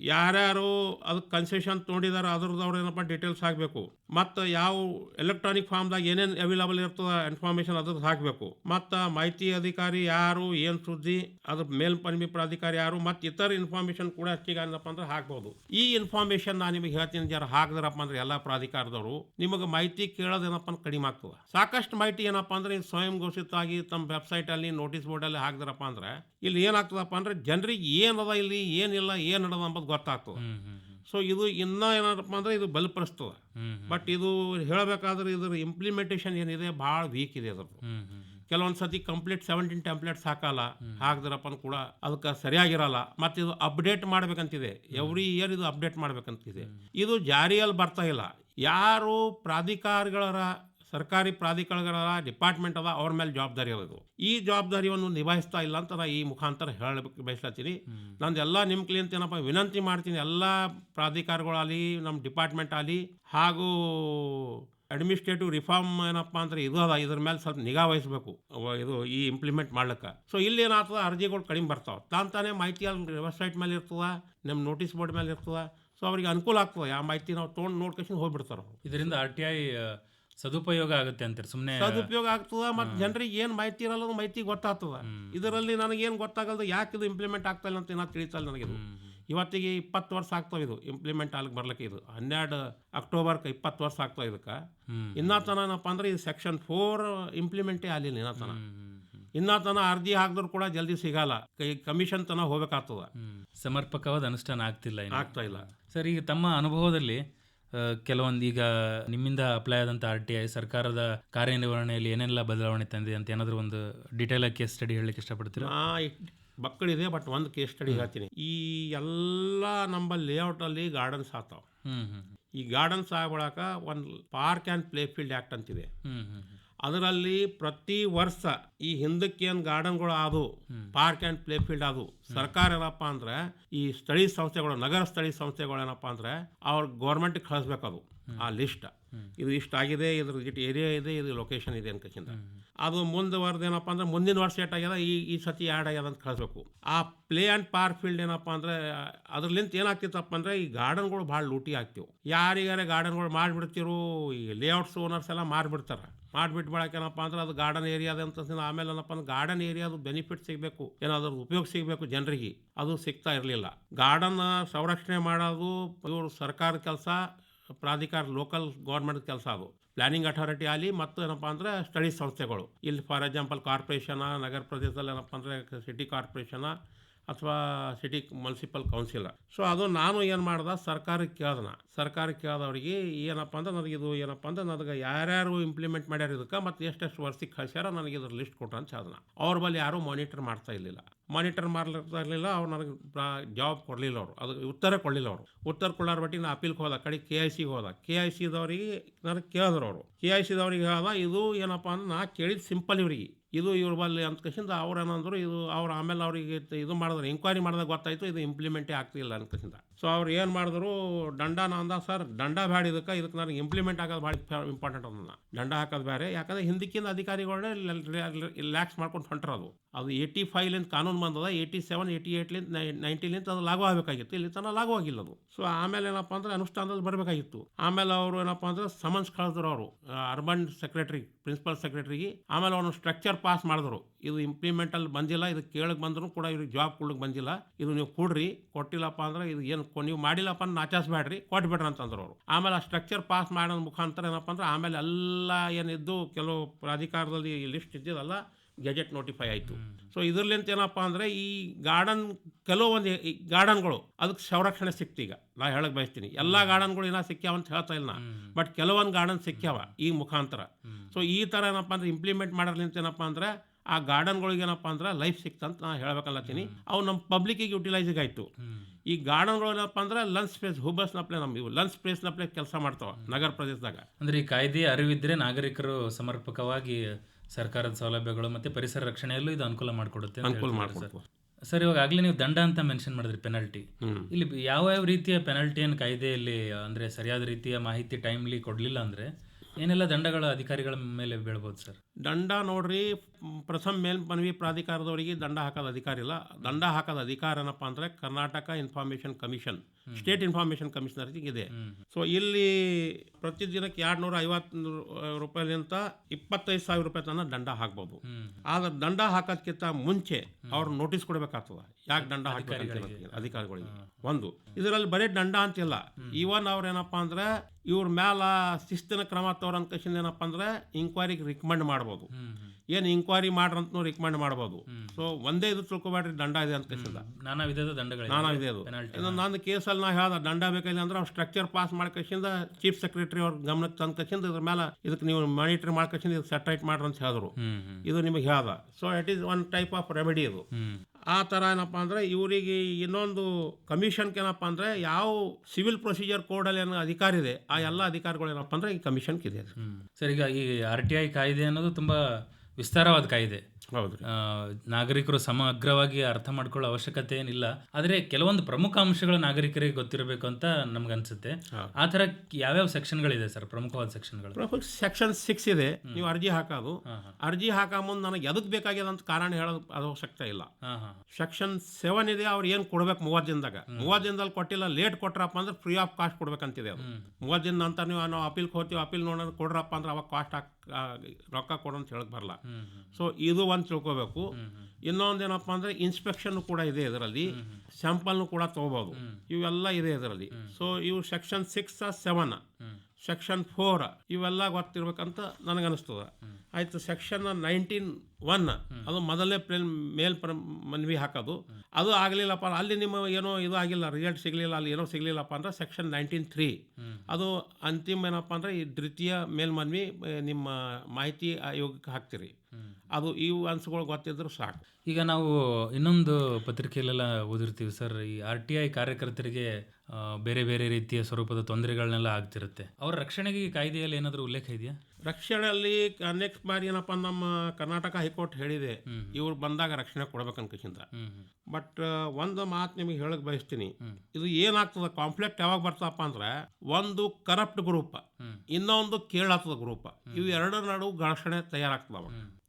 ಯಾರ್ಯಾರು ಅದಕ್ಕೆ ಕನ್ಸೆಷನ್ ತೊಗೊಂಡಿದ್ದಾರೆ ಅದ್ರದ್ದು ಅವ್ರು ಏನಪ್ಪ ಡೀಟೇಲ್ಸ್ ಹಾಕಬೇಕು. ಮತ್ತು ಯಾವ ಎಲೆಕ್ಟ್ರಾನಿಕ್ ಫಾರ್ಮ್ದಾಗ ಏನೇನು ಅವೈಲೇಬಲ್ ಇರ್ತದ ಇನ್ಫಾರ್ಮೇಶನ್ ಅದ್ರದ್ದು ಹಾಕಬೇಕು. ಮತ್ತು ಮಾಹಿತಿ ಅಧಿಕಾರಿ ಯಾರು ಏನು ಸುದ್ದಿ ಅದ್ರ ಮೇಲ್ಪನ್ಮಿ ಪ್ರಾಧಿಕಾರಿ ಯಾರು ಮತ್ತು ಇತರ ಇನ್ಫಾರ್ಮೇಶನ್ ಕೂಡ ಹೆಚ್ಚಿಗೆ ಏನಪ್ಪ ಅಂದ್ರೆ ಹಾಕ್ಬೋದು. ಈ ಇನ್ಫಾರ್ಮೇಶನ್ ನಾನು ನಿಮಗೆ ಹೇಳ್ತೀನಿ ಜರ ಹಾಕಿದ್ರಪ್ಪ ಅಂದ್ರೆ ಎಲ್ಲ ಪ್ರಾಧಿಕಾರದವರು ನಿಮಗೆ ಮಾಹಿತಿ ಕೇಳೋದೇನಪ್ಪ ಅಂದ್ರೆ ಕಡಿಮೆ ಆಗ್ತದೆ. ಸಾಕಷ್ಟು ಮಾಹಿತಿ ಏನಪ್ಪ ಅಂದ್ರೆ ಸ್ವಯಂ ಘೋಷಿತವಾಗಿ ತಮ್ಮ ವೆಬ್ಸೈಟಲ್ಲಿ ನೋಟಿಸ್ ಬೋರ್ಡಲ್ಲಿ ಹಾಕಿದ್ರಪ್ಪ ಅಂದ್ರೆ ಇಲ್ಲಿ ಏನಾಗ್ತದಪ್ಪ ಅಂದ್ರೆ ಜನರಿಗೆ ಏನದ ಇಲ್ಲಿ ಏನಿಲ್ಲ ಏನು ನಡೆದ ಅಂಬದು ಗೊತ್ತಾಗ್ತದೆ. ಸೊ ಇದು ಇನ್ನೂ ಏನಪ್ಪ ಅಂದ್ರೆ ಇದು ಬಲಪಡಿಸ್ತದೆ. ಬಟ್ ಇದು ಹೇಳಬೇಕಾದ್ರೆ ಇದ್ರ ಇಂಪ್ಲಿಮೆಂಟೇಷನ್ ಏನಿದೆ ಭಾಳ ವೀಕ್ ಇದೆ ಅದ್ರದ್ದು. ಕೆಲವೊಂದು ಸತಿ ಕಂಪ್ಲೀಟ್ ಸೆವೆಂಟೀನ್ ಟೆಂಪ್ಲೇಟ್ಸ್ ಹಾಕಲ್ಲ ಹಾಕಿದ್ರಪ್ಪ ಕೂಡ ಅದಕ್ಕೆ ಸರಿಯಾಗಿರಲ್ಲ. ಮತ್ತು ಇದು ಅಪ್ಡೇಟ್ ಮಾಡಬೇಕಂತಿದೆ. ಎವ್ರಿ ಇಯರ್ ಇದು ಅಪ್ಡೇಟ್ ಮಾಡಬೇಕಂತಿದೆ. ಇದು ಜಾರಿಯಲ್ಲಿ ಬರ್ತಾ ಇಲ್ಲ. ಯಾರು ಪ್ರಾಧಿಕಾರಗಳ ಸರ್ಕಾರಿ ಪ್ರಾಧಿಕಾರಗಳ ಡಿಪಾರ್ಟ್ಮೆಂಟ್ ಅದ ಅವ್ರ ಮೇಲೆ ಜವಾಬ್ದಾರಿ ಇರೋದು ಈ ಜವಾಬ್ದಾರಿಯನ್ನು ನಿಭಾಯಿಸ್ತಾ ಇಲ್ಲ ಅಂತ ನಾ ಈ ಮುಖಾಂತರ ಹೇಳಬೇಕು ಬಯಸ್ಲತ್ತೀನಿ ನಂದು ಎಲ್ಲ ನಿಮ್ಮ ಕ್ಲಿಯಂತ ಏನಪ್ಪ ವಿನಂತಿ ಮಾಡ್ತೀನಿ ಎಲ್ಲ ಪ್ರಾಧಿಕಾರಗಳಾಗಲಿ ನಮ್ಮ ಡಿಪಾರ್ಟ್ಮೆಂಟ್ ಆಗಲಿ ಹಾಗೂ ಅಡ್ಮಿನಿಸ್ಟ್ರೇಟಿವ್ ರಿಫಾರ್ಮ್ ಏನಪ್ಪ ಅಂದ್ರೆ ಇದು ಅದ ಇದ್ರ ಮೇಲೆ ಸ್ವಲ್ಪ ನಿಗಾ ವಹಿಸಬೇಕು ಇದು ಈ ಇಂಪ್ಲಿಮೆಂಟ್ ಮಾಡ್ಲಿಕ್ಕೆ. ಸೊ ಇಲ್ಲಿ ಏನಾಗ್ತದೆ ಅರ್ಜಿಗಳು ಕಡಿಮೆ ಬರ್ತಾವೆ. ತಾನು ತಾನೇ ಮಾಹಿತಿ ಅಲ್ಲಿ ವೆಬ್ಸೈಟ್ ಮೇಲೆ ಇರ್ತದೆ ನಮ್ಮ ನೋಟಿಸ್ ಬೋರ್ಡ್ ಮೇಲೆ ಇರ್ತದೆ ಸೊ ಅವ್ರಿಗೆ ಅನುಕೂಲ ಆಗ್ತದೆ ಆ ಮಾಹಿತಿ ನಾವು ತೊಗೊಂಡು ನೋಡ್ಕೊಂಡು ಹೋಗ್ಬಿಡ್ತಾರೆ ಇದರಿಂದ ಆರ್ ಟಿ ಐ ಸದುಪಯೋಗ ಆಗುತ್ತೆ ಅಂತ ಸುಮ್ಮನೆ ಸದುಪಯೋಗ ಆಗ್ತದ ಮತ್ತು ಜನರಿಗೆ ಏನು ಮಾಹಿತಿ ಇರಲ್ಲ ಅದು ಮಾಹಿತಿ ಗೊತ್ತಾಗ್ತದ. ಇದರಲ್ಲಿ ನನಗೇನು ಗೊತ್ತಾಗಲ್ದು ಯಾಕೆ ಇದು ಇಂಪ್ಲಿಮೆಂಟ್ ಆಗ್ತಾ ಇಲ್ಲ ಅಂತ ಏನೋ ತಿಳಿತಲ್ಲ ಇದು. ಇವತ್ತಿಗೆ ಇಪ್ಪತ್ತು ವರ್ಷ ಆಗ್ತಾವ ಇದು ಇಂಪ್ಲಿಮೆಂಟ್ ಆಗಲಿಕ್ಕೆ ಬರ್ಲಿಕ್ಕೆ ಇದು. ಹನ್ನೆರಡು ಅಕ್ಟೋಬರ್ ಇಪ್ಪತ್ತು ವರ್ಷ ಆಗ್ತಾವ ಇದಕ್ಕೆ. ಇನ್ನಾತನ ಇನ್ನೂ ತನ ಏನಪ್ಪ ಅಂದ್ರೆ ಇದು ಸೆಕ್ಷನ್ ಫೋರ್ ಇಂಪ್ಲಿಮೆಂಟೇ ಆಗಲಿಲ್ಲ ಇನ್ನಾತನ. ತನ ಇನ್ನೂ ತನ ಅರ್ಜಿ ಹಾಕಿದ್ರು ಕೂಡ ಜಲ್ದಿ ಸಿಗಲ್ಲ ಕಮಿಷನ್ ತನ ಹೋಗ್ಬೇಕಾಗ್ತದ. ಸಮರ್ಪಕವಾದ ಅನುಷ್ಠಾನ ಆಗ್ತಿಲ್ಲ. ಆಗ್ತಾ ಇಲ್ಲ. ಸರ್ ಈಗ ತಮ್ಮ ಅನುಭವದಲ್ಲಿ ಕೆಲವೊಂದು ಈಗ ನಿಮ್ಮಿಂದ ಅಪ್ಲೈ ಆದಂಥ ಆರ್ ಟಿ ಐ ಸರ್ಕಾರದ ಕಾರ್ಯನಿರ್ವಹಣೆಯಲ್ಲಿ ಏನೆಲ್ಲ ಬದಲಾವಣೆ ತಂದಿದೆ ಅಂತ ಏನಾದರೂ ಒಂದು ಡೀಟೇಲ್ ಆಗಿ ಕೇಸ್ ಸ್ಟಡಿ ಹೇಳಲಿಕ್ಕೆ ಇಷ್ಟಪಡ್ತೀರಾ? ಮಕ್ಕಳಿದೆ ಬಟ್ ಒಂದು ಕೇಸ್ ಸ್ಟಡಿ ಹೇಳ್ತೀನಿ. ಈ ಎಲ್ಲ ನಮ್ಮ ಲೇಔಟಲ್ಲಿ ಗಾರ್ಡನ್ಸ್ ಆಗ್ತಾವೆ. ಈ ಗಾರ್ಡನ್ಸ್ ಆಗ್ಬಳಕ ಒಂದು park and play field act ಅಂತಿದೆ. ಅದರಲ್ಲಿ ಪ್ರತಿ ವರ್ಷ ಈ ಹಿಂದಕ್ಕೆ ಏನು ಗಾರ್ಡನ್ಗಳು ಆದವು ಪಾರ್ಕ್ ಆ್ಯಂಡ್ ಪ್ಲೇ ಫೀಲ್ಡ್ ಆದವು. ಸರ್ಕಾರ ಏನಪ್ಪ ಅಂದ್ರೆ ಈ ಸ್ಥಳೀಯ ಸಂಸ್ಥೆಗಳು ನಗರ ಸ್ಥಳೀಯ ಸಂಸ್ಥೆಗಳು ಏನಪ್ಪ ಅಂದ್ರೆ ಅವ್ರ ಗೌರ್ಮೆಂಟ್ಗೆ ಕಳಿಸ್ಬೇಕು ಅದು ಆ ಲಿಸ್ಟ್ ಇದು ಇಷ್ಟ ಆಗಿದೆ ಇದ್ರ ಏರಿಯಾ ಇದೆ ಇದು ಲೊಕೇಶನ್ ಇದೆ ಅನ್ಕಿಂತ ಅದು ಮುಂದುವರೆದು ಏನಪ್ಪ ಅಂದ್ರೆ ಮುಂದಿನ ವರ್ಷ ಏಟಾಗ್ಯದ ಈ ಈ ಸತಿ ಆ್ಯಡ್ ಆಗ್ಯದ ಅಂತ ಕಳಿಸ್ಬೇಕು. ಆ ಪ್ಲೇ ಆ್ಯಂಡ್ ಪಾರ್ಕ್ ಫೀಲ್ಡ್ ಏನಪ್ಪ ಅಂದ್ರೆ ಅದ್ರಲಿಂತ ಏನಾಗ್ತಿತ್ತಪ್ಪ ಅಂದ್ರೆ ಈ ಗಾರ್ಡನ್ಗಳು ಭಾಳ ಲೂಟಿ ಆಗ್ತಿವು. ಯಾರಿಗಾರ ಗಾರ್ಡನ್ಗಳು ಮಾಡಿಬಿಡ್ತಿರು ಈ ಲೇಔಟ್ಸ್ ಓನರ್ಸ್ ಎಲ್ಲ ಮಾರ್ಬಿಡ್ತಾರೆ. ಮಾಡಿಬಿಟ್ಟು ಬಳಕೆ ಏನಪ್ಪ ಅಂದ್ರೆ ಅದು ಗಾರ್ಡನ್ ಏರಿಯಾದ ಅಂತ ಆಮೇಲೆ ಏನಪ್ಪ ಅಂದ್ರೆ ಗಾರ್ಡನ್ ಏರಿಯಾದ ಬೆನಿಫಿಟ್ ಸಿಗಬೇಕು. ಏನಾದರೂ ಉಪಯೋಗ ಸಿಗಬೇಕು ಜನರಿಗೆ. ಅದು ಸಿಗ್ತಾ ಇರಲಿಲ್ಲ. ಗಾರ್ಡನ್ ಸಂರಕ್ಷಣೆ ಮಾಡೋದು ಇವರು ಸರ್ಕಾರದ ಕೆಲಸ, ಪ್ರಾಧಿಕಾರ ಲೋಕಲ್ ಗೌರ್ಮೆಂಟ್ ಕೆಲಸ ಅದು. ಪ್ಲಾನಿಂಗ್ ಅಥಾರಿಟಿ ಆಗಲಿ ಮತ್ತು ಏನಪ್ಪ ಅಂದರೆ ಸ್ಟಡಿ ಸಂಸ್ಥೆಗಳು. ಇಲ್ಲಿ ಫಾರ್ ಎಕ್ಸಾಂಪಲ್ ಕಾರ್ಪೊರೇಷನ, ನಗರ ಪ್ರದೇಶದಲ್ಲಿ ಏನಪ್ಪ ಅಂದರೆ ಸಿಟಿ ಕಾರ್ಪೊರೇಷನ ಅಥವಾ ಸಿಟಿ ಮುನ್ಸಿಪಲ್ ಕೌನ್ಸಿಲ್ ಸೊ ಅದು ನಾನು ಏನು ಮಾಡ್ದೆ, ಸರ್ಕಾರಕ್ಕೆ ಕೇಳ್ದನ ಸರ್ಕಾರಕ್ಕೆ ಕೇಳ್ದವ್ರಿಗೆ ಏನಪ್ಪ ಅಂದ್ರೆ ನನಗೆ ಇದು ಏನಪ್ಪ ಅಂದ್ರೆ ನನಗೆ ಯಾರ್ಯಾರು ಇಂಪ್ಲಿಮೆಂಟ್ ಮಾಡ್ಯಾರ ಇದಕ್ಕೆ ಮತ್ತು ಎಷ್ಟೆಷ್ಟು ವರ್ಷಕ್ಕೆ ಕಳ್ಸ್ಯಾರ ನನಗೆ ಇದ್ರ ಲಿಸ್ಟ್ ಕೊಟ್ರ ಅಂತ ಹೇಳ್ದನ ಅವ್ರ ಬಳಿ ಯಾರೂ ಮಾನಿಟರ್ ಮಾಡ್ತಾ ಇರಲಿಲ್ಲ. ಮಾನಿಟರ್ ಮಾಡ್ಲಿರ್ತಾ ಇರಲಿಲ್ಲ, ಅವ್ರು ನನಗೆ ಜಾಬ್ ಕೊಡಲಿಲ್ಲ ಅವರು. ಅದು ಉತ್ತರ ಕೊಡಲಿಲ್ಲ ಅವರು. ಉತ್ತರ ಕೊಡೋರ ಬಟ್ಟಿ ನಾ ಅಪೀಲ್ಗೆ ಹೋದ ಕಡೆ ಕೆ ಐ ಸಿಗೆ ಹೋದ. ಕೆ ಐ ಸಿದವ್ರಿಗೆ ನನಗೆ ಕೇಳಿದ್ರು ಅವರು. ಕೆ ಐ ಸಿದವ್ರಿಗೆ ಹೇಳ್ದ, ಇದು ಏನಪ್ಪ ಅಂದ್ರೆ ನಾ ಕೇಳಿದ ಸಿಂಪಲ್ ಇವರಿಗೆ. ಇದು ಇವ್ರ ಬಲ್ಲಿ ಅಂತ ಕಸಿಂದ ಅವ್ರು ಏನಂದ್ರು ಇದು ಅವ್ರು ಆಮೇಲೆ ಅವರಿಗೆ ಇದು ಮಾಡಿದ್ರೆ ಎಂಕ್ವೈರಿ ಮಾಡಿದಾಗ ಗೊತ್ತಾಯಿತು, ಇದು ಇಂಪ್ಲಿಮೆಂಟೇ ಆಗ್ತಿಲ್ಲ ಅನ್ಕಸಿಂದ ಸೊ ಅವ್ರು ಏನು ಮಾಡಿದ್ರು ದಂಡ ಅಂದ ಸರ್ ದಂಡ ಬ್ಯಾಡ ಇದಕ್ಕೆ ಇದಕ್ಕೆ ನನಗೆ ಇಂಪ್ಲಿಮೆಂಟ್ ಆಗೋದು ಭಾಳ ಇಂಪಾರ್ಟೆಂಟ್ ಅದನ್ನ ದಂಡ ಹಾಕೋದು ಬೇರೆ ಯಾಕಂದ್ರೆ ಹಿಂದಕ್ಕಿಂದ ಅಧಿಕಾರಿಗಳೇ ರಿಲ್ಯಾಕ್ಸ್ ಮಾಡ್ಕೊಂಡು ಹೊಂಟ್ರದು ಅದು. ಏಯ್ಟಿ ಫೈವ್ಲಿಂದ ಕಾನೂನು ಬಂದದ ಏಯ್ಟಿ ಸೆವೆನ್ ಏಯ್ಟಿ ಏಯ್ಟ್ಲಿಂದ ನೈಂಟಿಲಿಂದ ಅದು ಲಾಗು ಆಗಬೇಕಾಗಿತ್ತು. ಇಲ್ಲಿ ತನಕ ಲಾಗು ಆಗಿಲ್ಲ ಅದು. ಸೊ ಆಮೇಲೆ ಏನಪ್ಪ ಅಂದ್ರೆ ಅನುಷ್ಠಾನದಲ್ಲಿ ಬರಬೇಕಾಗಿತ್ತು. ಆಮೇಲೆ ಅವರು ಏನಪ್ಪ ಅಂದ್ರೆ ಸಮನ್ಸ್ ಕಳೆದ್ರು ಅವರು. ಅರ್ಬನ್ ಸೆಕ್ರೆಟರಿ ಪ್ರಿನ್ಸಿಪಲ್ ಸೆಕ್ರೆಟರಿಗೆ ಆಮೇಲೆ ಅವನು ಸ್ಟ್ರಕ್ಚರ್ ಪಾಸ್ ಮಾಡಿದ್ರು. ಇದು ಇಂಪ್ಲಿಮೆಂಟಲ್ಲಿ ಬಂದಿಲ್ಲ ಇದು ಕೇಳಕ್ಕೆ ಬಂದರೂ ಕೂಡ ಇವ್ರಿಗೆ ಜಾಬ್ ಕೊಡ್ಲಿಕ್ಕೆ ಬಂದಿಲ್ಲ. ಇದು ನೀವು ಕೊಡ್ರಿ ಕೊಟ್ಟಿಲ್ಲಪ್ಪ ಅಂದ್ರೆ ಇದು ಏನು ನೀವು ಮಾಡಿಲ್ಲಪ್ಪ ಅಂದ್ರೆ ನಾಚಾಸ್ಬೇಡ್ರಿ ಕೊಟ್ಬಿಡ್ರಿ ಅಂತಂದ್ರು ಅವರು. ಆಮೇಲೆ ಆ ಸ್ಟ್ರಕ್ಚರ್ ಪಾಸ್ ಮಾಡೋದ್ ಮುಖಾಂತರ ಏನಪ್ಪ ಅಂದ್ರೆ ಆಮೇಲೆ ಎಲ್ಲ ಏನಿದ್ದು ಕೆಲವು ಪ್ರಾಧಿಕಾರದಲ್ಲಿ ಲಿಸ್ಟ್ ಇದ್ದಿದ್ದಲ್ಲ ಗೆಜೆಟ್ ನೋಟಿಫೈ ಆಯಿತು. ಸೊ ಇದರ್ಲಿಂತ ಏನಪ್ಪ ಅಂದರೆ ಈ ಗಾರ್ಡನ್ ಕೆಲವೊಂದು ಈ ಗಾರ್ಡನ್ಗಳು ಅದಕ್ಕೆ ಸಂರಕ್ಷಣೆ ಸಿಕ್ತೀಗ ನಾ ಹೇಳಕ್ ಬಯಸ್ತೀನಿ. ಎಲ್ಲ ಗಾರ್ಡನ್ಗಳು ಏನೋ ಸಿಕ್ಕ್ಯಾವ ಅಂತ ಹೇಳ್ತಾ ಇಲ್ಲ ಬಟ್ ಕೆಲವೊಂದು ಗಾರ್ಡನ್ ಸಿಕ್ಕ್ಯಾವ ಈ ಮುಖಾಂತರ. ಸೊ ಈ ಥರ ಏನಪ್ಪ ಅಂದ್ರೆ ಇಂಪ್ಲಿಮೆಂಟ್ ಮಾಡೋದ್ಲಿಂತ ಏನಪ್ಪ ಅಂದ್ರೆ ಆ ಗಾರ್ಡನ್ಗಳಿಗೆ ಏನಪ್ಪ ಅಂದ್ರೆ ಲೈಫ್ ಸಿಕ್ತಂತ ನಾನು ಹೇಳ್ಬೇಕಲ್ಲತ್ತೀನಿ ಅವು ನಮ್ಮ ಪಬ್ಲಿಕ್ಕಿಗೆ ಯುಟಿಲೈಸಿಗೆ ಆಯಿತು ಈ ಗಾರ್ಡನ್ಗಳು ಏನಪ್ಪ ಅಂದ್ರೆ ಲಂಚ್ ಸ್ಪೇಸ್ ಹುಬಸ್ನಪ್ಲೆ ನಮ್ಮ ಇವು. ಲಂಚ್ ಸ್ಪೇಸ್ನಪ್ಲೆ ಕೆಲಸ ಮಾಡ್ತಾವ ನಗರ ಪ್ರದೇಶದಾಗ. ಅಂದ್ರೆ ಈ ಕಾಯ್ದೆ ಅರಿವಿದ್ರೆ ನಾಗರಿಕರು ಸಮರ್ಪಕವಾಗಿ ಸರ್ಕಾರದ ಸೌಲಭ್ಯಗಳು ಮತ್ತೆ ಪರಿಸರ ರಕ್ಷಣೆಯಲ್ಲೂ ಇದು ಅನುಕೂಲ ಮಾಡಿಕೊಡುತ್ತೆ ಅನುಕೂಲ ಮಾಡಿಕೊಡುತ್ತೆ ಸರ್. ಇವಾಗ ಆಗ್ಲಿ ನೀವು ದಂಡ ಅಂತ ಮೆನ್ಷನ್ ಮಾಡಿದ್ರಿ ಪೆನಲ್ಟಿ. ಇಲ್ಲಿ ಯಾವ ಯಾವ ರೀತಿಯ ಪೆನಲ್ಟಿಯನ್ನು ಕಾಯ್ದೆಯಲ್ಲಿ ಅಂದ್ರೆ ಸರಿಯಾದ ರೀತಿಯ ಮಾಹಿತಿ ಟೈಮ್ಲಿ ಕೊಡಲಿಲ್ಲ ಅಂದ್ರೆ ಏನೆಲ್ಲ ದಂಡಗಳ ಅಧಿಕಾರಿಗಳ ಮೇಲೆ ಬೀಳ್ಬೋದು ಸರ್? ದಂಡ ನೋಡ್ರಿ, ಪ್ರಥಮ ಮೇಲ್ಮನವಿ ಪ್ರಾಧಿಕಾರದವರಿಗೆ ದಂಡ ಹಾಕೋದು ಅಧಿಕಾರ ಇಲ್ಲ ದಂಡ ಹಾಕೋದು ಅಧಿಕಾರ ಏನಪ್ಪ ಅಂದರೆ Karnataka information commission state information commissioner ಇದೆ. ಸೊ ಇಲ್ಲಿ ಪ್ರತಿ ದಿನಕ್ಕೆ ಎರಡು ನೂರ ಐವತ್ತು ರೂಪಾಯಿಲಿಂತ ಇಪ್ಪತ್ತೈದು ಸಾವಿರ ರೂಪಾಯಿ ತನಕ ದಂಡ ಹಾಕ್ಬೋದು. ಆದ್ರೆ ದಂಡ ಹಾಕೋದಕ್ಕಿಂತ ಮುಂಚೆ ಅವ್ರು ನೋಟಿಸ್ ಕೊಡ್ಬೇಕಾಗ್ತದ. ಯಾಕೆ ದಂಡ ಹಾಕಿ ಅಧಿಕಾರಿಗಳಿಗೆ. ಒಂದು ಇದರಲ್ಲಿ ಬರೀ ದಂಡ ಅಂತಿಲ್ಲ. ಇವನ್ ಅವ್ರ ಏನಪ್ಪಾ ಅಂದ್ರೆ ಇವ್ರ ಮ್ಯಾಲ ಶಿಸ್ತಿನ ಕ್ರಮ ತಗೋರ್ ಅಂತ ಏನಪ್ಪ ಅಂದ್ರೆ ಇಂಕ್ವೈರಿಗೆ ರಿಕಮೆಂಡ್ ಮಾಡ್ಬೋದು. ಏನು ಇಂಕ್ವೈರಿ ಅಂತ ರಿಕಮೆಂಡ್ ಮಾಡ್ಬೋದು. ಸೊ ಒಂದೇ ಇದು ತಿಳ್ಕೊಬೇಡ್ರಿ ದಂಡ ಇದೆ ಅಂತ ನಾನಾ ವಿಧದ ದಂಡಗಳು ನಾನಾ ಇದೆ ಅದು. ನನ್ನ ಕೇಸಲ್ಲಿ ನಾ ಹೇಳ್ದ ದಂಡ ಬೇಕಾಗಿಲ್ಲ ಅಂದ್ರೆ ಅವ್ರು ಸ್ಟ್ರಕ್ಚರ್ ಪಾಸ್ ಮಾಡ್ಕಸಿಂದ ಚೀಫ್ ಸೆಕ್ರೆಟರಿ ಅವ್ರ ಗಮನಕ್ಕೆ ತಂದ ಇದ್ರ ಮೇಲೆ ಇದಕ್ಕೆ ನೀವು ಮಾನಿಟರ್ ಮಾಡ್ಕಸಿಂದ ಇದು ಸೆಟ್ರೈಟ್ ಮಾಡ್ರಿ ಅಂತ ಹೇಳಿದ್ರು. ಇದು ನಿಮಗೆ ಹೇಳ್ದ. So it is one type of remedy ಇದು. ಆ ಥರ ಏನಪ್ಪ ಅಂದರೆ ಇವರಿಗೆ ಇನ್ನೊಂದು ಕಮಿಷನ್ಗೆ ಏನಪ್ಪ ಅಂದರೆ ಯಾವ ಸಿವಿಲ್ ಪ್ರೊಸೀಜರ್ ಕೋಡಲ್ಲಿ ಏನೋ ಅಧಿಕಾರ ಇದೆ ಆ ಎಲ್ಲ ಅಧಿಕಾರಿಗಳು ಏನಪ್ಪ ಅಂದರೆ ಈ ಕಮಿಷನ್ಗೆ ಇದೆ. ಸರ್ ಈಗ ಈ ಆರ್ ಟಿ ಐ ಕಾಯ್ದೆ ಅನ್ನೋದು ತುಂಬಾ ವಿಸ್ತಾರವಾದ ಕಾಯಿದೆ. ನಾಗರಿಕರು ಸಮಗ್ರವಾಗಿ ಅರ್ಥ ಮಾಡ್ಕೊಳ್ಳೋ ಅವಶ್ಯಕತೆ ಏನಿಲ್ಲ. ಆದರೆ ಕೆಲವೊಂದು ಪ್ರಮುಖ ಅಂಶಗಳು ನಾಗರಿಕರಿಗೆ ಗೊತ್ತಿರಬೇಕು ಅಂತ ನಮ್ಗೆ ಅನ್ಸುತ್ತೆ. ಆ ಥರ ಯಾವ್ಯಾವ ಸೆಕ್ಷನ್ಗಳಿದೆ ಸರ್ ಪ್ರಮುಖವಾದ ಸೆಕ್ಷನ್ಗಳು? ಸೆಕ್ಷನ್ ಸಿಕ್ಸ್ ಇದೆ. ನೀವು ಅರ್ಜಿ ಹಾಕೋದು. ಅರ್ಜಿ ಹಾಕೋ ಮುಂದೆ ನನಗೆ ಎದಕ್ಕೆ ಬೇಕಾಗ್ಯದ ಅಂತ ಕಾರಣ ಹೇಳೋದು ಅದು ಅವಶ್ಯಕತೆ ಇಲ್ಲ. ಸೆಕ್ಷನ್ ಸೆವೆನ್ ಇದೆ ಅವ್ರು ಏನು ಕೊಡ್ಬೇಕು ಮೂವತ್ತು ದಿನದಾಗ? ಮೂವತ್ತು ದಿನದಲ್ಲಿ ಕೊಟ್ಟಿಲ್ಲ ಲೇಟ್ ಕೊಟ್ರಪ್ಪ ಅಂದ್ರೆ ಫ್ರೀ ಆಫ್ ಕಾಸ್ಟ್ ಕೊಡ್ಬೇಕಂತಿದೆ. ಮೂವತ್ತು ದಿನ ನಂತರ ನೀವು ನಾವು ಅಪೀಲ್ಗೆ ಹೋಗ್ತೀವಿ ಅಪೀಲ್ ನೋಡೋಣ ಕೊಡ್ರಪ್ಪ ಅಂದ್ರೆ ಅವಾಗ ಕಾಸ್ಟ್ ಹಾಕ್ ಆ, ರೊಕ್ಕ ಕೊಡು ಅಂತ ಹೇಳಕ್ ಬರಲ್ಲ. ಸೊ ಇದು ಒಂದು ತಿಳ್ಕೊಬೇಕು. ಇನ್ನೊಂದು ಏನಪ್ಪ ಅಂದರೆ ಇನ್ಸ್ಪೆಕ್ಷನ್ ಕೂಡ ಇದೆ ಇದರಲ್ಲಿ. ಸ್ಯಾಂಪಲ್ನು ಕೂಡ ತೊಗೋಬೋದು. ಇವೆಲ್ಲ ಇದೆ ಇದರಲ್ಲಿ. ಸೊ ಇವು section six seven section four ಇವೆಲ್ಲ ಗೊತ್ತಿರ್ಬೇಕಂತ ನನಗನ್ನಿಸ್ತದ. ಆಯ್ತು ಸೆಕ್ಷನ್ ನೈನ್ಟೀನ್ ಒನ್ ಅದು ಮೊದಲನೇ ಪ್ಲೇನ್ ಮೇಲ್ ಪ್ರ ಮನವಿ ಹಾಕೋದು. ಅದು ಆಗಲಿಲ್ಲಪ್ಪ ಅಲ್ಲಿ ನಿಮ್ಮ ಏನೋ ಇದು ಆಗಿಲ್ಲ ರಿಸಲ್ಟ್ ಸಿಗಲಿಲ್ಲ ಅಲ್ಲಿ ಏನೋ ಸಿಗಲಿಲ್ಲಪ್ಪ ಅಂದ್ರೆ ಸೆಕ್ಷನ್ ನೈನ್ಟೀನ್ ತ್ರೀ. ಅದು ಅಂತಿಮ ಏನಪ್ಪ ಅಂದ್ರೆ ಈ ದ್ವಿತೀಯ ಮೇಲ್ ಮನ್ವಿ ನಿಮ್ಮ ಮಾಹಿತಿ ಆಯೋಗಕ್ಕೆ ಹಾಕ್ತೀರಿ. ಅದು ಈ ಅನ್ಸುಗಳು ಗೊತ್ತಿದ್ರು ಸಾಕು. ಈಗ ನಾವು ಇನ್ನೊಂದು ಪತ್ರಿಕೆಯಲ್ಲೆಲ್ಲ ಓದಿರ್ತೀವಿ ಸರ್. ಈ ಆರ್ ಟಿ ಐ ಕಾರ್ಯಕರ್ತರಿಗೆ ಬೇರೆ ಬೇರೆ ರೀತಿಯ ಸ್ವರೂಪದ ತೊಂದರೆಗಳನ್ನೆಲ್ಲ ಆಗ್ತಿರುತ್ತೆ. ಅವರ ರಕ್ಷಣೆಗೆ ಈ ಕಾಯ್ದೆಯಲ್ಲಿ ಏನಾದರೂ ಉಲ್ಲೇಖ ಇದೆಯಾ? ರಕ್ಷಣೆಯಲ್ಲಿ ಅನೇಕ ಬಾರಿ ಏನಪ್ಪ ನಮ್ಮ ಕರ್ನಾಟಕ ಹೈಕೋರ್ಟ್ ಹೇಳಿದೆ. ಇವ್ರು ಬಂದಾಗ ರಕ್ಷಣೆ ಕೊಡ್ಬೇಕನ್ಕಿಂತ ಬಟ್ ಒಂದು ಮಾತು ನಿಮಗೆ ಹೇಳಕ್ ಬಯಸ್ತೀನಿ. ಇದು ಏನಾಗ್ತದ ಕಾಂಪ್ಲೆಕ್ಟ್ ಯಾವಾಗ ಬರ್ತದಪ್ಪ ಅಂದ್ರೆ ಒಂದು ಕರಪ್ಟ್ ಗ್ರೂಪ್ ಇನ್ನೊಂದು ಕೇಳಾತದ ಗ್ರೂಪ್ ಇವು ಎರಡರ ನಡು ಘರ್ಷಣೆ ತಯಾರಾಗ್ತದ.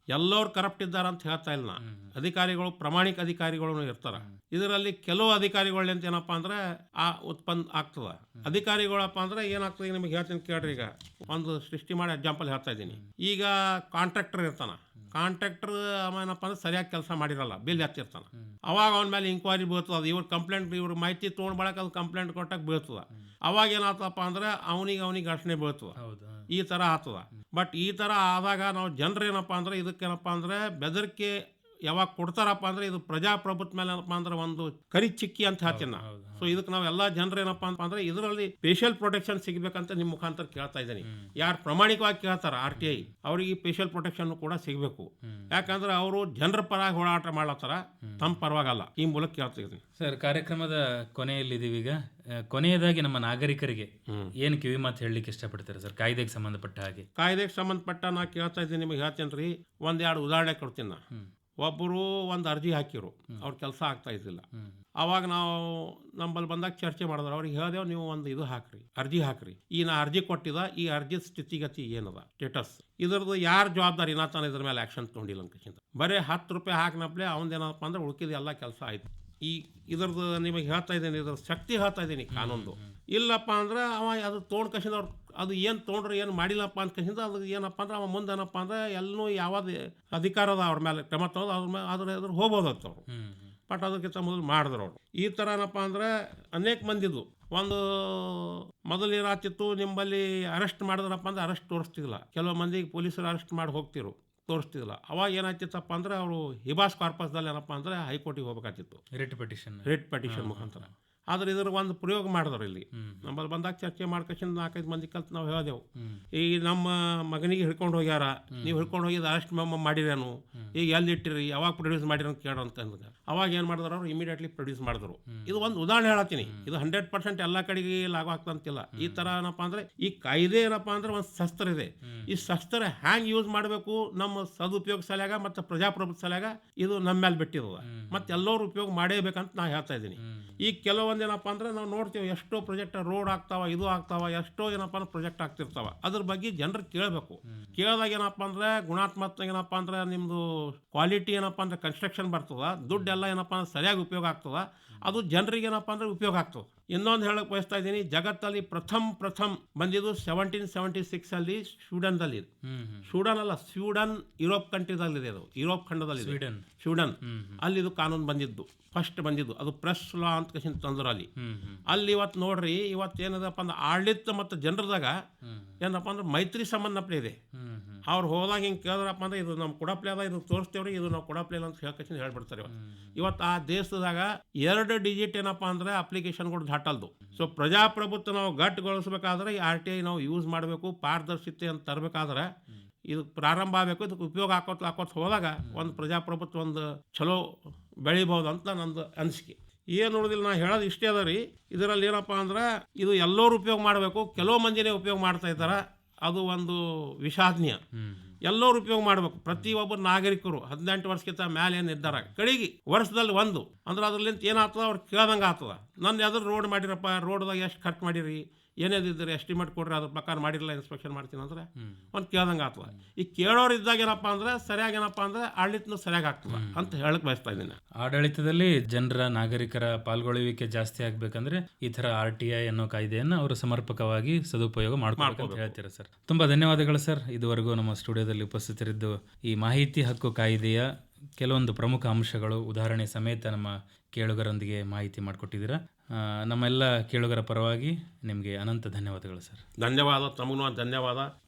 ಎಲ್ಲರೂ ಕರಪ್ಟ್ ಇದ್ದಾರೆ ಅಂತ ಹೇಳ್ತಾ ಇಲ್ಲ. ಅಧಿಕಾರಿಗಳು ಪ್ರಾಮಾಣಿಕ ಅಧಿಕಾರಿಗಳು ಇರ್ತಾರ. ಇದರಲ್ಲಿ ಕೆಲವು ಅಧಿಕಾರಿಗಳು ಅಂತ ಏನಪ್ಪ ಅಂದ್ರೆ ಆ ಉತ್ಪನ್ನ ಆಗ್ತದ. ಅಧಿಕಾರಿಗಳಪ್ಪ ಅಂದ್ರೆ ಏನಾಗ್ತದೆ ನಿಮಗೆ ಹೇಳ್ತೀನಿ ಕೇಳ್ರಿ ಈಗ. ಒಂದು ಸೃಷ್ಟಿ ಮಾಡಿ ಎಕ್ಸಾಂಪಲ್ ಹೇಳ್ತಾ ಇದ್ದೀನಿ. ಈಗ ಕಾಂಟ್ರಾಕ್ಟರ್ ಇರ್ತಾನ. ಕಾಂಟ್ರಾಕ್ಟರ್ ಅವ ಏನಪ್ಪ ಅಂದ್ರೆ ಸರಿಯಾಗಿ ಕೆಲಸ ಮಾಡಿರಲ್ಲ ಬಿಲ್ ಹತ್ತಿರ್ತಾನೆ ಅವಾಗ ಅವನ ಮೇಲೆ ಇಂಕ್ವೈರಿ ಬೀಳ್ತದ. ಇವ್ರ ಕಂಪ್ಲೇಂಟ್ ಇವ್ರ ಮಾಹಿತಿ ತೊಗೊಂಡ್ ಬಳಕ ಅದು ಕಂಪ್ಲೇಂಟ್ ಕೊಟ್ಟಾಗ ಬೀಳ್ತದ. ಅವಾಗ ಏನಾಗ್ತಪ್ಪ ಅಂದ್ರೆ ಅವನಿಗೆ ಅವನಿಗೆ ಘರ್ಷಣೆ ಬೀಳ್ತದ. ಈ ಥರ ಆಗ್ತದ. ಬಟ್ ಈ ಥರ ಆದಾಗ ನಾವು ಜನರು ಏನಪ್ಪ ಅಂದ್ರೆ ಇದಕ್ಕೇನಪ್ಪ ಅಂದ್ರೆ ಬೆದರಿಕೆ ಯಾವಾಗ ಕೊಡ್ತಾರಪ್ಪ ಅಂದ್ರೆ ಇದು ಪ್ರಜಾಪ್ರಭುತ್ವ ಮೇಲೆ ಏನಪ್ಪ ಅಂದ್ರೆ ಒಂದು ಕರಿ ಚಿಕ್ಕಿ ಅಂತ ಹೇಳ್ತೀನಿ ನಾ ಸೊ ಇದಕ್ಕೆ ನಾವೆಲ್ಲ ಜನರು ಏನಪ್ಪ ಅಂತ ಅಂದ್ರೆ ಇದರಲ್ಲಿ ಸ್ಪೆಷಲ್ ಪ್ರೊಟೆಕ್ಷನ್ ಸಿಗಬೇಕಂತ ನಿಮ್ಮ ಮುಖಾಂತರ ಕೇಳ್ತಾ ಇದ್ದೀನಿ. ಯಾರು ಪ್ರಾಮಾಣಿಕವಾಗಿ ಕೇಳ್ತಾರ ಆರ್ ಟಿ ಐ ಅವರಿಗೆ ಸ್ಪೆಷಲ್ ಪ್ರೊಟೆಕ್ಷನ್ ಕೂಡ ಸಿಗಬೇಕು. ಯಾಕಂದ್ರೆ ಅವರು ಜನರ ಪರವಾಗಿ ಹೋರಾಟ ಮಾಡ್ಲತ್ತಾರ ತಮ್ಮ ಪರವಾಗಲ್ಲ. ಈ ಮೂಲಕ ಕೇಳ್ತಾ ಇದ್ದೀನಿ. ಸರ್ ಕಾರ್ಯಕ್ರಮದ ಕೊನೆಯಲ್ಲಿದ್ದೀವಿ ಈಗ. ಕೊನೆಯದಾಗಿ ನಮ್ಮ ನಾಗರಿಕರಿಗೆ. ಏನು ಕಿವಿ ಮಾತು ಹೇಳಲಿಕ್ಕೆ ಇಷ್ಟಪಡ್ತಾರೆ ಸರ್? ಕಾಯ್ದೆಗೆ ಸಂಬಂಧಪಟ್ಟ ಹಾಗೆ. ಕಾಯ್ದೆಗೆ ಸಂಬಂಧಪಟ್ಟ ನಾ ಕೇಳ್ತಾ ಇದ್ದೀನಿ ನಿಮಗೆ ಹೇಳ್ತೇನೆ ರೀ. ಒಂದೆರಡು ಉದಾಹರಣೆ ಕೊಡ್ತೀನಿ ನಾ. ಒಬ್ಬರು ಒಂದು ಅರ್ಜಿ ಹಾಕಿರು. ಅವ್ರ ಕೆಲಸ ಆಗ್ತಾ ಇದ್ದಿಲ್ಲ. ಅವಾಗ ನಾವು ನಮ್ಮಲ್ಲಿ ಬಂದಾಗ ಚರ್ಚೆ ಮಾಡಿದ್ರೆ. ಅವ್ರಿಗೆ ಹೇಳ್ದೇವು ನೀವು ಒಂದು ಇದು ಹಾಕ್ರಿ, ಅರ್ಜಿ ಹಾಕ್ರಿ. ಈ ನಾ ಅರ್ಜಿ ಕೊಟ್ಟಿದ, ಈ ಅರ್ಜಿ ಸ್ಥಿತಿಗತಿ ಏನದ ಸ್ಟೇಟಸ್ ಇದ್ರದ್ದು ಯಾರು ಜವಾಬ್ದಾರಿ? ನಾ ತಾನು ಇದ್ರ ಮೇಲೆ ಆ್ಯಕ್ಷನ್ ತೊಗೊಂಡಿಲ್ಲ ಅಂತ ಬರೀ ಹತ್ತು ರೂಪಾಯಿ ಹಾಕಿನಪ್ಲೆ ಅವಂದೇನಪ್ಪ ಅಂದ್ರೆ ಉಳ್ಕಿದ ಎಲ್ಲ ಕೆಲಸ ಆಯ್ತು. ಈ ಇದ್ರದ್ದು ನಿಮಗೆ ಹೇಳ್ತಾ ಇದ್ದೀನಿ ಇದ್ರ ಶಕ್ತಿ ಹೇಳ್ತಾ ಇದ್ದೀನಿ ಕಾನೂನು ಇಲ್ಲಪ್ಪ ಅಂದ್ರೆ ಅವ ಅದು ತೊಗೊಂಡ್ ಕಸಿಂದ ಅವ್ರು ಅದು ಏನು ತೊಗೊಂಡ್ರೆ ಏನು ಮಾಡಿಲ್ಲಪ್ಪ ಅಂತ ಕಸಿಂದ ಅದು ಏನಪ್ಪ ಅಂದ್ರೆ ಅವ ಮುಂದೆ ಏನಪ್ಪ ಅಂದ್ರೆ ಎಲ್ಲೂ ಯಾವ್ದು ಅಧಿಕಾರ ಅದ ಅವ್ರ ಮೇಲೆ ಕ್ರಮ ತಗೋದು ಅದ್ರ ಮೇಲೆ ಅದ್ರ ಎದುರು ಹೋಗ್ಬೋದತ್ತು ಅವ್ರು. ಹ್ಮ್. ಹ್ಮ್. ಬಟ್ ಅದಕ್ಕಿಂತ ಮೊದಲು ಮಾಡಿದ್ರು ಅವರು. ಈ ಥರ ಏನಪ್ಪ ಅಂದ್ರೆ ಅನೇಕ ಮಂದಿದು ಒಂದು ಮೊದಲು ಏನಾಗ್ತಿತ್ತು ನಿಮ್ಮಲ್ಲಿ ಅರೆಸ್ಟ್ ಮಾಡಿದ್ರಪ್ಪ ಅಂದ್ರೆ ಅರೆಸ್ಟ್ ತೋರಿಸ್ತಿಲ್ಲ ಕೆಲವು ಮಂದಿಗೆ ಪೊಲೀಸರು ಅರೆಸ್ಟ್ ಮಾಡಿ ಹೋಗ್ತಿರು. ತೋರಿಸ್ತಿಲ್ಲ ಅವಾಗ ಏನಾಗ್ತಿತ್ತಪ್ಪ ಅಂದ್ರೆ ಅವರು ಹಿಬಾಸ್ ಕಾರ್ಪಸ್ದಲ್ಲಿ ಏನಪ್ಪ ಅಂದ್ರೆ ಹೈಕೋರ್ಟಿಗೆ ಹೋಗ್ಬೇಕಾಗಿತ್ತು ರಿಟ್ ಪಿಟಿಷನ್. ರಿಟ್ ಪಟಿಷನ್ ಮುಖಾಂತರ. ಆದ್ರೆ ಇದ್ರ ಒಂದು ಪ್ರಯೋಗ ಮಾಡಿದ್ರು ಇಲ್ಲಿ. ನಮ್ಮಲ್ಲಿ ಬಂದಾಗ ಚರ್ಚೆ ಮಾಡ್ಕೊಂಡು ನಾಲ್ಕೈದು ಮಂದಿ ಕಲ್ತು ನಾವು ಹೇಳಿದೆವು. ಈ ನಮ್ಮ ಮಗನಿಗೆ ಹಿಡ್ಕೊಂಡು ಹೋಗ್ಯಾರ ನೀವು ಹಿಡ್ಕೊಂಡು ಹೋಗಿದ್ದು ಅರೆಸ್ಟ್ ಮಮ್ಮ ಮಾಡಿರೇನು? ಈಗ ಎಲ್ಲಿ ಇಟ್ಟಿರಿ? ಯಾವಾಗ ಪ್ರೊಡ್ಯೂಸ್ ಮಾಡಿರಿ ಅಂತ ಕೇಳೋ ಅವಾಗ ಏನು ಮಾಡಿದ್ರು ಅವ್ರು ಇಮಿಡಿಯೇಟ್ಲಿ ಪ್ರೊಡ್ಯೂಸ್ ಮಾಡಿದ್ರು. ಇದು ಒಂದು ಉದಾಹರಣೆ ಹೇಳತ್ತೀನಿ ಇದು ಹಂಡ್ರೆಡ್ ಪರ್ಸೆಂಟ್ ಎಲ್ಲ ಕಡೆಗೆ ಲಾಗು ಆಗ್ತಂತಿಲ್ಲ ಈ ತರ ಏನಪ್ಪ ಅಂದ್ರೆ ಈ ಕಾಯ್ದೆ ಏನಪ್ಪ ಅಂದ್ರೆ ಒಂದು ಶಸ್ತ್ರ ಇದೆ. ಈ ಶಸ್ತ್ರ ಹ್ಯಾಂಗ್ ಯೂಸ್ ಮಾಡಬೇಕು? ನಮ್ಮ ಸದುಪಯೋಗ ಸಲ್ಯಾಗ ಮತ್ತು ಪ್ರಜಾಪ್ರಭುತ್ವ ಸಲ್ಯಾಗ ಇದು ನಮ್ಮ ಮೇಲೆ ಬಿಟ್ಟಿರುವ ಮತ್ತೆ ಎಲ್ಲರೂ ಉಪಯೋಗ ಮಾಡೇಬೇಕಂತ ನಾ ಹೇಳ್ತಾ ಇದ್ದೀನಿ. ಈ ಕೆಲವೊಂದು ಏನಪ್ಪ ಅಂದರೆ ನಾವು ನೋಡ್ತೀವಿ ಎಷ್ಟೋ ಪ್ರೊಜೆಕ್ಟ್ ರೋಡ್ ಆಗ್ತಾವ ಇದು ಆಗ್ತಾವ ಎಷ್ಟೋ ಏನಪ್ಪ ಅಂದ್ರೆ ಪ್ರೊಜೆಕ್ಟ್ ಆಗ್ತಿರ್ತಾವ. ಅದ್ರ ಬಗ್ಗೆ ಜನರು ಕೇಳಬೇಕು. ಕೇಳಿದಾಗ ಏನಪ್ಪ ಅಂದ್ರೆ ಗುಣಾತ್ಮಕ ಏನಪ್ಪ ಅಂದ್ರೆ ನಿಮ್ದು ಕ್ವಾಲಿಟಿ ಏನಪ್ಪ ಅಂದ್ರೆ ಕನ್ಸ್ಟ್ರಕ್ಷನ್ ಬರ್ತದ ದುಡ್ಡೆಲ್ಲ ಏನಪ್ಪ ಅಂದ್ರೆ ಸರಿಯಾಗಿ ಉಪಯೋಗ ಆಗ್ತದ. ಅದು ಜನರಿಗೆ ಏನಪ್ಪ ಅಂದ್ರೆ ಉಪಯೋಗ ಆಗ್ತದೆ ಇನ್ನೊಂದು ಹೇಳಕ್ಕೆ ಬಯಸ್ತಾ ಇದ್ದೀನಿ ಜಗತ್ತಲ್ಲಿ ಪ್ರಥಮ ಪ್ರಥಮ್ ಬಂದಿದ್ದು ಸೆವೆಂಟೀನ್ ಸೆವೆಂಟಿ ಸಿಕ್ಸ್ ಅಲ್ಲಿ ಸ್ವೀಡನ್ದಲ್ಲಿ. ಸ್ವೀಡನ್ ಅಲ್ಲ ಸ್ವೀಡನ್ ಯುರೋಪ್ ಕಂಟ್ರಿದಲ್ಲಿದೆ ಅದು ಯುರೋಪ್ ಖಂಡದಲ್ಲಿ ಸ್ವೀಡನ್ ಸ್ವೀಡನ್. ಅಲ್ಲಿ ಇದು ಕಾನೂನು ಬಂದಿದ್ದು ಫಸ್ಟ್ ಬಂದಿದ್ದು ಅದು ಪ್ರೆಸ್ ಲಾ ಅಂತ ಕಷ್ಟ ತಂದ್ರು ಅಲ್ಲಿ. ಅಲ್ಲಿ ಇವತ್ತು ನೋಡ್ರಿ ಇವತ್ತು ಏನದಪ್ಪ ಅಂದ್ರೆ ಆಡಳಿತ ಮತ್ತು ಜನರದಾಗ. ಏನಪ್ಪ ಅಂದ್ರೆ ಮೈತ್ರಿ ಸಂಬಂಧಪಟ್ಟ ಇದೆ. ಅವ್ರು ಹೋದಾಗ ಹಿಂಗೆ ಕೇಳಿದ್ರಪ್ಪ ಅಂದ್ರೆ ಇದು ನಮ್ಮ ಕೊಡಪ್ಲೆ ಅದ ಇದು ತೋರಿಸ್ತೇವ್ರಿ ಇದು ನಾವು ಕೊಡಪ್ಲೆ ಅಂತ ಹೇಳ್ಕೊಂಡು ಹೇಳ್ಬಿಡ್ತಾರೆ ಇವತ್ತು ಇವತ್ತು ಆ ದೇಶದಾಗ ಎರಡು ಡಿಜಿಟ್ ಏನಪ್ಪ ಅಂದ್ರೆ ಅಪ್ಲಿಕೇಶನ್ಗಳು ದಾಟಲ್ದು ಸೊ ಪ್ರಜಾಪ್ರಭುತ್ವ ನಾವು ಗಟ್ಟಿಗೊಳಿಸ್ಬೇಕಾದ್ರೆ ಈ ಆರ್ ಟಿ ಐ ನಾವು ಯೂಸ್ ಮಾಡಬೇಕು ಪಾರದರ್ಶಿತೆ ಅಂತ ತರಬೇಕಾದ್ರೆ ಇದು ಪ್ರಾರಂಭ ಆಗಬೇಕು ಇದಕ್ಕೆ ಉಪಯೋಗ ಹಾಕೋತ್ ಹಾಕೋತ್ ಹೋದಾಗ ಒಂದು ಪ್ರಜಾಪ್ರಭುತ್ವ ಒಂದು ಚಲೋ ಬೆಳಿಬೋದು ಅಂತ ನಂದು ಅನಿಸಿಕೆ. ಏನು ನೋಡೋದಿಲ್ಲ ನಾ ಹೇಳೋದು ಇಷ್ಟೇ ಅದ ರೀ. ಇದರಲ್ಲಿ ಏನಪ್ಪ ಅಂದ್ರೆ ಇದು ಎಲ್ಲರೂ ಉಪಯೋಗ ಮಾಡಬೇಕು ಕೆಲವು ಮಂದಿನೇ ಉಪಯೋಗ ಮಾಡ್ತಾ ಇದ್ದಾರೆ. ಅದು ಒಂದು ವಿಷಾದನೀಯ. ಎಲ್ಲರೂ ಉಪಯೋಗ ಮಾಡಬೇಕು. ಒಬ್ಬ ನಾಗರಿಕರು ಹದಿನೆಂಟು ವರ್ಷಕ್ಕಿಂತ ಮೇಲೆ ಏನು ಇದ್ದಾರೆ ಕಡೆಗೆ, ವರ್ಷದಲ್ಲಿ ಒಂದು. ಅಂದ್ರೆ ಅದ್ರಲ್ಲಿಂತ ಏನಾಗ್ತದೆ? ಅವ್ರು ಕೇಳ್ದಂಗೆ ಆಗ್ತದ ನನ್ನ ಎದುರು ರೋಡ್ ಮಾಡಿರಪ್ಪ ರೋಡ್ದಾಗ ಎಷ್ಟು ಖರ್ಚು ಮಾಡಿರಿ? ಏನೇದಿದ್ರಿ ಎಸ್ಟಿಮೇಟ್ ಕೊಡ್ರಿ ಅದ್ರ ಪ್ರಕಾರ ಮಾಡಿರಲ್ಲ ಇನ್ಸ್ಪೆಕ್ಷನ್ ಮಾಡ್ತೀನಿ ಅಂದರೆ ಒಂದು ಕೇಳ್ದಂಗೆ ಆಗ್ತದೆ ಈ ಕೇಳೋರು ಇದ್ದಾಗ ಏನಪ್ಪ ಅಂದರೆ ಸರಿಯಾಗಿ ಏನಪ್ಪ ಅಂದರೆ ಆಡಳಿತನೂ ಸರಿಯಾಗಿ ಆಗ್ತದೆ ಅಂತ ಹೇಳಕ್ಕೆ ಬಯಸ್ತಾ ಇದ್ದೀನಿ. ಆಡಳಿತದಲ್ಲಿ ಜನರ ನಾಗರಿಕರ ಪಾಲ್ಗೊಳ್ಳುವಿಕೆ ಜಾಸ್ತಿ ಆಗಬೇಕಂದ್ರೆ ಈ ಥರ ಆರ್ ಟಿ ಐ ಅನ್ನೋ ಕಾಯ್ದೆಯನ್ನು ಅವರು ಸಮರ್ಪಕವಾಗಿ ಸದುಪಯೋಗ ಮಾಡ್ಕೋಬೇಕು. ಅಂತ ಹೇಳ್ತೀರಾ ಸರ್? ತುಂಬಾ ಧನ್ಯವಾದಗಳು ಸರ್. ಇದುವರೆಗೂ ನಮ್ಮ ಸ್ಟುಡಿಯೋದಲ್ಲಿ ಉಪಸ್ಥಿತರಿದ್ದು ಈ ಮಾಹಿತಿ ಹಕ್ಕು ಕಾಯ್ದೆಯ ಕೆಲವೊಂದು ಪ್ರಮುಖ ಅಂಶಗಳು ಉದಾಹರಣೆ ಸಮೇತ ನಮ್ಮ ಕೇಳುಗರೊಂದಿಗೆ ಮಾಹಿತಿ ಮಾಡಿಕೊಟ್ಟಿದ್ದೀರಾ. ನಮ್ಮೆಲ್ಲ ಕೇಳುಗರ ಪರವಾಗಿ ನಿಮಗೆ ಅನಂತ ಧನ್ಯವಾದಗಳು ಸರ್. ಧನ್ಯವಾದ ತಮಗೂ ಧನ್ಯವಾದ.